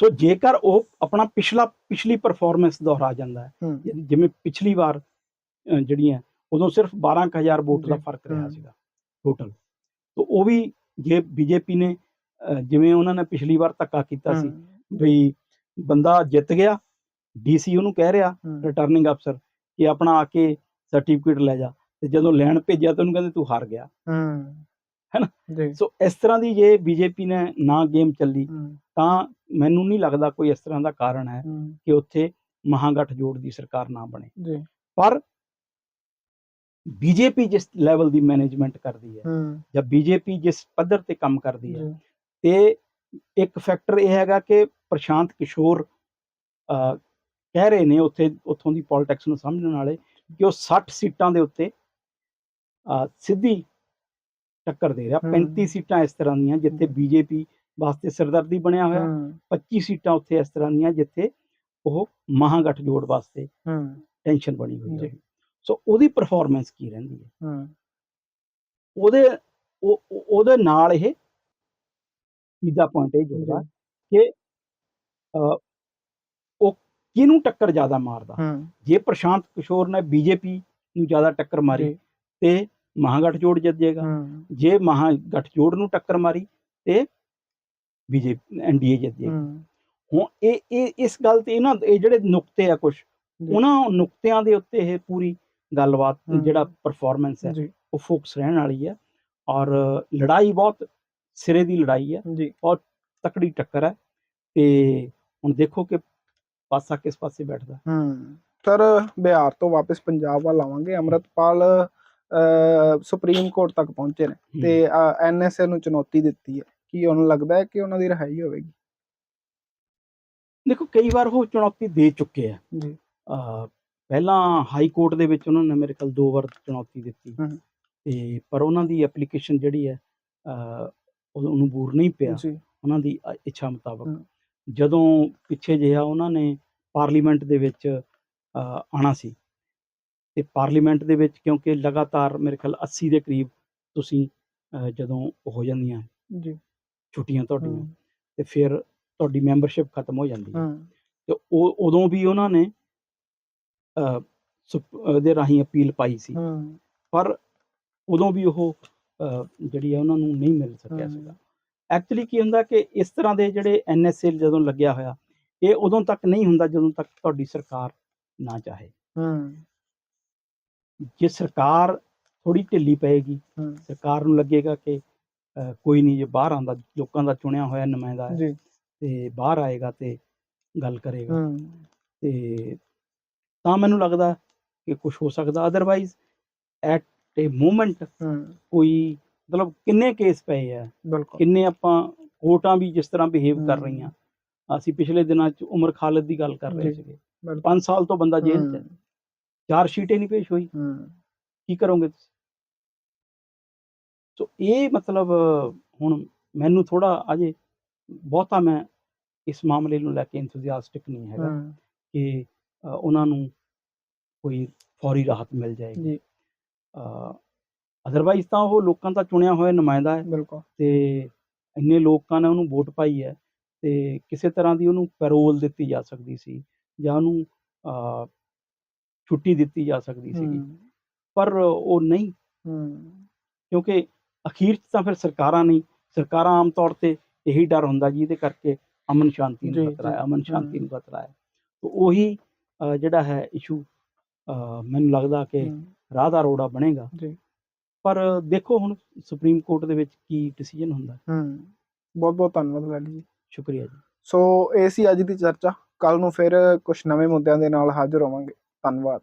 Speaker 1: ਸੋ ਜੇਕਰ ਉਹ ਆਪਣਾ ਪਿਛਲਾ ਪਿਛਲੀ ਪਰਫਾਰਮੈਂਸ ਦੁਹਰਾ ਜਾਂਦਾ ਹੈ ਜਿਵੇਂ ਪਿਛਲੀ ਵਾਰ ਜਿਹੜੀਆਂ ਉਦੋਂ ਸਿਰਫ 12000 ਵੋਟ ਦਾ ਫ਼ਰਕ ਰਿਹਾ। ਸੀਗਾ ਟੋਟਲ ਤੋਂ ਉਹ ਵੀ ਜੇ ਬੀਜੇਪੀ ਨੇ ਜਿਵੇਂ ਉਹਨਾਂ ਨੇ ਪਿਛਲੀ ਵਾਰ ਧੱਕਾ ਕੀਤਾ ਸੀ ਵੀ ਬੰਦਾ ਜਿੱਤ ਗਿਆ ਡੀਸੀ ਉਹਨੂੰ ਕਹਿ ਰਿਹਾ ਰਿਟਰਨਿੰਗ ਅਫਸਰ ਕਿ ਆਪਣਾ ਆ ਕੇ ਸਰਟੀਫਿਕੇਟ ਲੈ ਜਾ। ਤੇ ਜਦੋਂ ਲੈਣ ਭੇਜਿਆ ਤਾਂ ਉਹਨੂੰ ਕਹਿੰਦੇ ਤੂੰ ਹਾਰ ਗਿਆ।
Speaker 2: ਹੂੰ।
Speaker 1: ਹੈਨਾ? ਸੋ ਇਸ ਤਰ੍ਹਾਂ ਦੀ ਜੇ ਬੀਜੇਪੀ ਨੇ ਨਾ ਗੇਮ ਚੱਲੀ ਤਾਂ ਮੈਨੂੰ ਨਹੀਂ ਲੱਗਦਾ ਕੋਈ ਇਸ ਤਰ੍ਹਾਂ ਦਾ ਕਾਰਨ ਹੈ। ਕਿ ਉੱਥੇ ਮਹਾਗਠਜੋੜ ਦੀ ਸਰਕਾਰ ਨਾ ਬਣੇ।
Speaker 2: ਜੀ।
Speaker 1: ਪਰ ਬੀਜੇਪੀ ਜਿਸ ਲੈਵਲ ਦੀ ਮੈਨੇਜਮੈਂਟ ਕਰਦੀ ਹੈ ਜਾਂ ਬੀਜੇਪੀ ਜਿਸ ਪੱਧਰ ਤੇ ਕੰਮ ਕਰਦੀ ਹੈ ਤੇ ਇੱਕ ਫੈਕਟਰ ਇਹ ਹੈਗਾ ਕਿ ਪ੍ਰਸ਼ਾਂਤ ਕਿਸ਼ੋਰ ਕਹਿ ਰਹੇ ਨੇ ਉੱਥੇ ਉੱਥੋਂ ਦੀ ਪੋਲਿਟਿਕਸ ਨੂੰ ਸਮਝਣ ਵਾਲੇ ਕਿ ਉਹ 60 ਸੀਟਾਂ ਦੇ ਉੱਤੇ ਸਿੱਧੀ ਟੱਕਰ ਦੇ ਰਿਹਾ।
Speaker 2: ਹਮ।
Speaker 1: 35 ਸੀਟਾਂ ਇਸ ਤਰ੍ਹਾਂ ਦੀਆਂ ਜਿੱਥੇ ਬੀਜੇਪੀ ਵਾਸਤੇ ਸਿਰਦਰਦੀ ਬਣਿਆ ਹੋਇਆ।
Speaker 2: ਹੂੰ।
Speaker 1: 25 ਸੀਟਾਂ ਉੱਥੇ ਇਸ ਤਰ੍ਹਾਂ ਦੀਆਂ ਜਿੱਥੇ ਉਹ ਮਹਾਗਠਜੋੜ ਵਾਸਤੇ ਟੈਨਸ਼ਨ ਬਣੀ ਹੋਈ। ਹੈ। ਸੋ ਉਹਦੀ ਪਰਫਾਰਮੈਂਸ ਕੀ ਰਹਿੰਦੀ ਹੈ?
Speaker 2: ਹੂੰ।
Speaker 1: ਉਹਦੇ ਉਹ- ਉਹ- ਉਹਦੇ ਨਾਲ ਇਹ ਤੀਜਾ ਪੁਆਇੰਟ ਇਹ ਜੁੜਦਾ ਕਿ ਉਹ ਕਿਹਨੂੰ ਟੱਕਰ ਜ਼ਿਆਦਾ ਮਾਰਦਾ? ਜੇ ਪ੍ਰਸ਼ਾਂਤ ਕਿਸ਼ੋਰ ਨੇ ਬੀਜੇਪੀ ਨੂੰ ਜ਼ਿਆਦਾ ਟੱਕਰ ਮਾਰੀ। ਤੇ ਮਹਾਗਠਜੋੜ ਜਿੱਤ ਜਾਏਗਾ।
Speaker 2: ਹੂੰ।
Speaker 1: ਜੇ ਮਹਾਗਠਜੋੜ ਨੂੰ ਟੱਕਰ ਮਾਰੀ ਤੇ ਬੀਜੇਪੀ ਐਨਡੀਏ ਜਿੱਤ ਜਾਏਗੀ।
Speaker 2: ਹੂੰ।
Speaker 1: ਹੁਣ ਇਹ ਇਹ ਇਸ ਗੱਲ ਤੇ ਇਹਨਾਂ ਇਹ ਜਿਹੜੇ ਨੁਕਤੇ ਆ ਕੁਝ। ਉਹਨਾਂ ਨੁਕਤਿਆਂ ਦੇ ਉੱਤੇ ਇਹ ਪੂਰੀ ਗੱਲਬਾਤ। ਜਿਹੜਾ ਪਰਫਾਰਮੈਂਸ ਹੈ ਉਹ ਫੋਕਸ ਰਹਿਣ ਵਾਲੀ ਹੈ ਔਰ ਲੜਾਈ ਬਹੁਤ ਸਿਰੇ ਦੀ ਲੜਾਈ ਹੈ
Speaker 2: ਜੀ।
Speaker 1: ਤਕੜੀ ਟੱਕਰ ਹੈ ਤੇ ਹੁਣ ਦੇਖੋ ਕਿ ਪਾਸਾ ਕਿਸ ਪਾਸੇ ਬੈਠਦਾ
Speaker 2: ਹੂੰ। ਸਰ ਬਿਹਾਰ ਤੋਂ ਵਾਪਸ ਪੰਜਾਬ ਵੱਲ ਆਵਾਂਗੇ ਅਮਰਤਪਾਲ ਸੁਪਰੀਮ ਕੋਰਟ ਤੱਕ ਪਹੁੰਚੇ ਨੇ ਤੇ ਐਨਐਸਏ ਨੂੰ ਚੁਣੌਤੀ ਦਿੱਤੀ ਹੈ। ਕੀ ਉਹਨੂੰ ਲੱਗਦਾ ਹੈ ਕਿ ਉਹਨਾਂ ਦੀ ਰਿਹਾਈ ਹੋਵੇਗੀ?
Speaker 1: ਦੇਖੋ ਕਈ ਵਾਰ ਉਹ ਚੁਣੌਤੀ ਦੇ ਚੁੱਕੇ ਆ
Speaker 2: ਜੀ।
Speaker 1: ਪਹਿਲਾਂ ਹਾਈ ਕੋਰਟ ਦੇ ਵਿੱਚ ਉਹਨਾਂ ਨੇ ਮੇਰੇ ਖਿਆਲ ਦੋ ਵਾਰ ਚੁਣੌਤੀ ਦਿੱਤੀ।
Speaker 2: ਹਮ।
Speaker 1: ਤੇ ਪਰ ਉਹਨਾਂ ਦੀ ਐਪਲੀਕੇਸ਼ਨ ਜਿਹੜੀ ਹੈ ਅਹ, ਉਹ- ਉਹਨੂੰ ਬੂਰ ਨਹੀਂ ਪਿਆ।
Speaker 2: ਜੀ।
Speaker 1: ਉਹਨਾਂ ਦੀ ਅ- ਇੱਛਾ ਮੁਤਾਬਕ। ਜਦੋਂ ਪਿੱਛੇ ਜਿਹਾ ਉਹਨਾਂ ਨੇ ਪਾਰਲੀਮੈਂਟ ਦੇ ਵਿੱਚ ਅ, ਆਉਣਾ ਸੀ। ਤੇ ਪਾਰਲੀਮੈਂਟ ਦੇ ਵਿੱਚ ਕਿਉਂਕਿ ਲਗਾਤਾਰ ਮੇਰੇ ਖਿਆਲ 80 ਦੇ ਕਰੀਬ ਤੁਸੀਂ ਅ, ਜਦੋਂ ਹੋ ਜਾਂਦੀਆਂ।
Speaker 2: ਜੀ।
Speaker 1: ਛੁੱਟੀਆਂ ਤੁਹਾਡੀਆਂ। ਤੇ ਫਿਰ ਤੁਹਾਡੀ ਮੈਂਬਰਸ਼ਿਪ ਖਤਮ ਹੋ ਜਾਂਦੀ ਹੈ। ਤੇ ਉਹ ਉਦੋਂ ਵੀ ਉਹਨਾਂ ਨੇ ਸੁਪ- ਉਹਦੇ ਰਾਹੀਂ ਅਪੀਲ ਪਾਈ ਸੀ।
Speaker 2: ਹੂੰ।
Speaker 1: ਪਰ ਉਦੋਂ ਵੀ ਉਹ ਜਿਹੜੀ ਹੈ ਉਹਨਾਂ ਨੂੰ ਨਹੀਂ ਮਿਲ ਸਕਿਆ। ਸੀਗਾ। ਐਕਚੁਅਲੀ ਕੀ ਹੁੰਦਾ ਕਿ ਇਸ ਤਰ੍ਹਾਂ ਦੇ ਜਿਹੜੇ ਐਨਐਸਏ ਜਦੋਂ ਲੱਗਿਆ ਹੋਇਆ ਇਹ ਉਦੋਂ ਤੱਕ ਨਹੀਂ ਹੁੰਦਾ ਜਦੋਂ ਤੱਕ ਤੁਹਾਡੀ ਸਰਕਾਰ ਨਾ ਚਾਹੇ।
Speaker 2: ਹੂੰ।
Speaker 1: ਜੇ ਸਰਕਾਰ ਥੋੜੀ ਢਿੱਲੀ ਪਏਗੀ
Speaker 2: ਹੂੰ।
Speaker 1: ਸਰਕਾਰ ਨੂੰ ਲੱਗੇਗਾ ਕਿ ਕੋਈ ਨਹੀਂ ਜੇ ਬਾਹਰ ਆਂਦਾ ਲੋਕਾਂ ਦਾ ਚੁਣਿਆ ਹੋਇਆ ਨੁਮਾਇੰਦਾ ਹੈ
Speaker 2: ਜੀ।
Speaker 1: ਤੇ ਬਾਹਰ ਆਏਗਾ ਤੇ ਗੱਲ ਕਰੇਗਾ।
Speaker 2: ਹੂੰ।
Speaker 1: ਤੇ ਤਾਂ ਮੈਨੂੰ ਲੱਗਦਾ ਕਿ ਕੁਝ ਹੋ ਸਕਦਾ। ਅਦਰਵਾਈਜ਼ ਐਟ ਏ ਮੂਮੈਂਟ ਕੋਈ ਮਤਲਬ ਕਿੰਨੇ ਕੇਸ ਪਏ ਆ। ਕਿੰਨੇ ਆਪਾਂ ਕੋਰਟਾਂ ਵੀ ਜਿਸ ਤਰ੍ਹਾਂ ਬਿਹੇਵ ਕਰ। ਰਹੀਆਂ। ਅਸੀਂ ਪਿਛਲੇ ਦਿਨਾਂ 'ਚ ਉਮਰ ਖਾਲਦ ਦੀ ਗੱਲ ਕਰ ਰਹੇ ਸੀਗੇ।
Speaker 2: ਬਿਲਕੁਲ।
Speaker 1: 5 ਸਾਲ ਤੋਂ ਬੰਦਾ ਜੇਲ੍ਹ 'ਚ ਚਾਰ ਸ਼ੀਟੇ ਨਹੀਂ ਪੇਸ਼ ਹੋਈ। ਕੀ ਕਰੋਗੇ ਤੁਸੀਂ? ਸੋ ਇਹ ਮਤਲਬ ਹੁਣ ਮੈਨੂੰ ਥੋੜਾ ਅਜੇ ਬਹੁਤਾ ਮੈਂ ਇਸ ਮਾਮਲੇ ਨੂੰ ਲੈ ਕੇ ਇੰਥੂਸੀਆਸਟਿਕ ਨਹੀਂ ਹੈਗਾ ਕਿ ਉਹਨਾਂ ਨੂੰ ਕੋਈ ਫੌਰੀ ਰਾਹਤ ਮਿਲ ਜਾਏਗੀ।
Speaker 2: ਜੀ।
Speaker 1: ਅਦਰਵਾਈਜ਼ ਤਾਂ ਉਹ ਲੋਕਾਂ ਦਾ ਚੁਣਿਆ ਹੋਇਆ ਨੁਮਾਇੰਦਾ ਹੈ
Speaker 2: ਬਿਲਕੁਲ।
Speaker 1: ਤੇ ਇੰਨੇ ਲੋਕਾਂ ਨੇ ਉਹਨੂੰ ਵੋਟ ਪਾਈ ਹੈ ਤੇ ਕਿਸੇ ਤਰ੍ਹਾਂ ਦੀ ਉਹਨੂੰ ਪੈਰੋਲ ਦਿੱਤੀ ਜਾ ਸਕਦੀ ਸੀ ਜਾਂ ਉਹਨੂੰ ਛੁੱਟੀ ਦਿੱਤੀ ਜਾ ਸਕਦੀ
Speaker 2: ਹੂੰ।
Speaker 1: ਪਰ ਉਹ ਨਹੀਂ। ਕਿਉਂਕਿ ਅਖੀਰ 'ਚ ਤਾਂ ਫਿਰ ਸਰਕਾਰਾਂ ਨਹੀਂ ਸਰਕਾਰਾਂ ਆਮ ਤੌਰ ਤੇ ਇਹੀ ਡਰ ਹੁੰਦਾ ਜੀ ਇਹਦੇ ਕਰਕੇ ਅਮਨ ਸ਼ਾਂਤੀ ਨੂੰ ਖਤਰਾ ਹੈ ਅਮਨ ਸ਼ਾਂਤੀ। ਨੂੰ ਖਤਰਾ ਹੈ। ਤਾਂ ਉਹੀ ਅ, ਜਿਹੜਾ ਹੈ ਇਸ਼ੂ ਮੈਨੂੰ ਲੱਗਦਾ ਕਿ ਰਾਹ ਦਾ ਰੋੜਾ ਬਣੇਗਾ।
Speaker 2: ਜੀ।
Speaker 1: ਪਰ ਦੇਖੋ ਹੁਣ ਸੁਪਰੀਮ ਕੋਰਟ ਦੇ ਵਿੱਚ ਕੀ ਡਿਸੀਜਨ ਹੁੰਦਾ।
Speaker 2: ਹੂੰ। ਬਹੁਤ ਬਹੁਤ ਧੰਨਵਾਦ ਲਾਡੀ ਜੀ।
Speaker 1: ਸ਼ੁਕਰੀਆ ਜੀ।
Speaker 2: ਸੋ ਇਹ ਸੀ ਅੱਜ ਦੀ ਚਰਚਾ। ਕੱਲ ਨੂੰ ਫਿਰ ਕੁਝ ਨਵੇਂ ਮੁੱਦਿਆਂ ਦੇ ਨਾਲ ਹਾਜ਼ਰ ਹੋਵਾਂਗੇ। ਧੰਨਵਾਦ।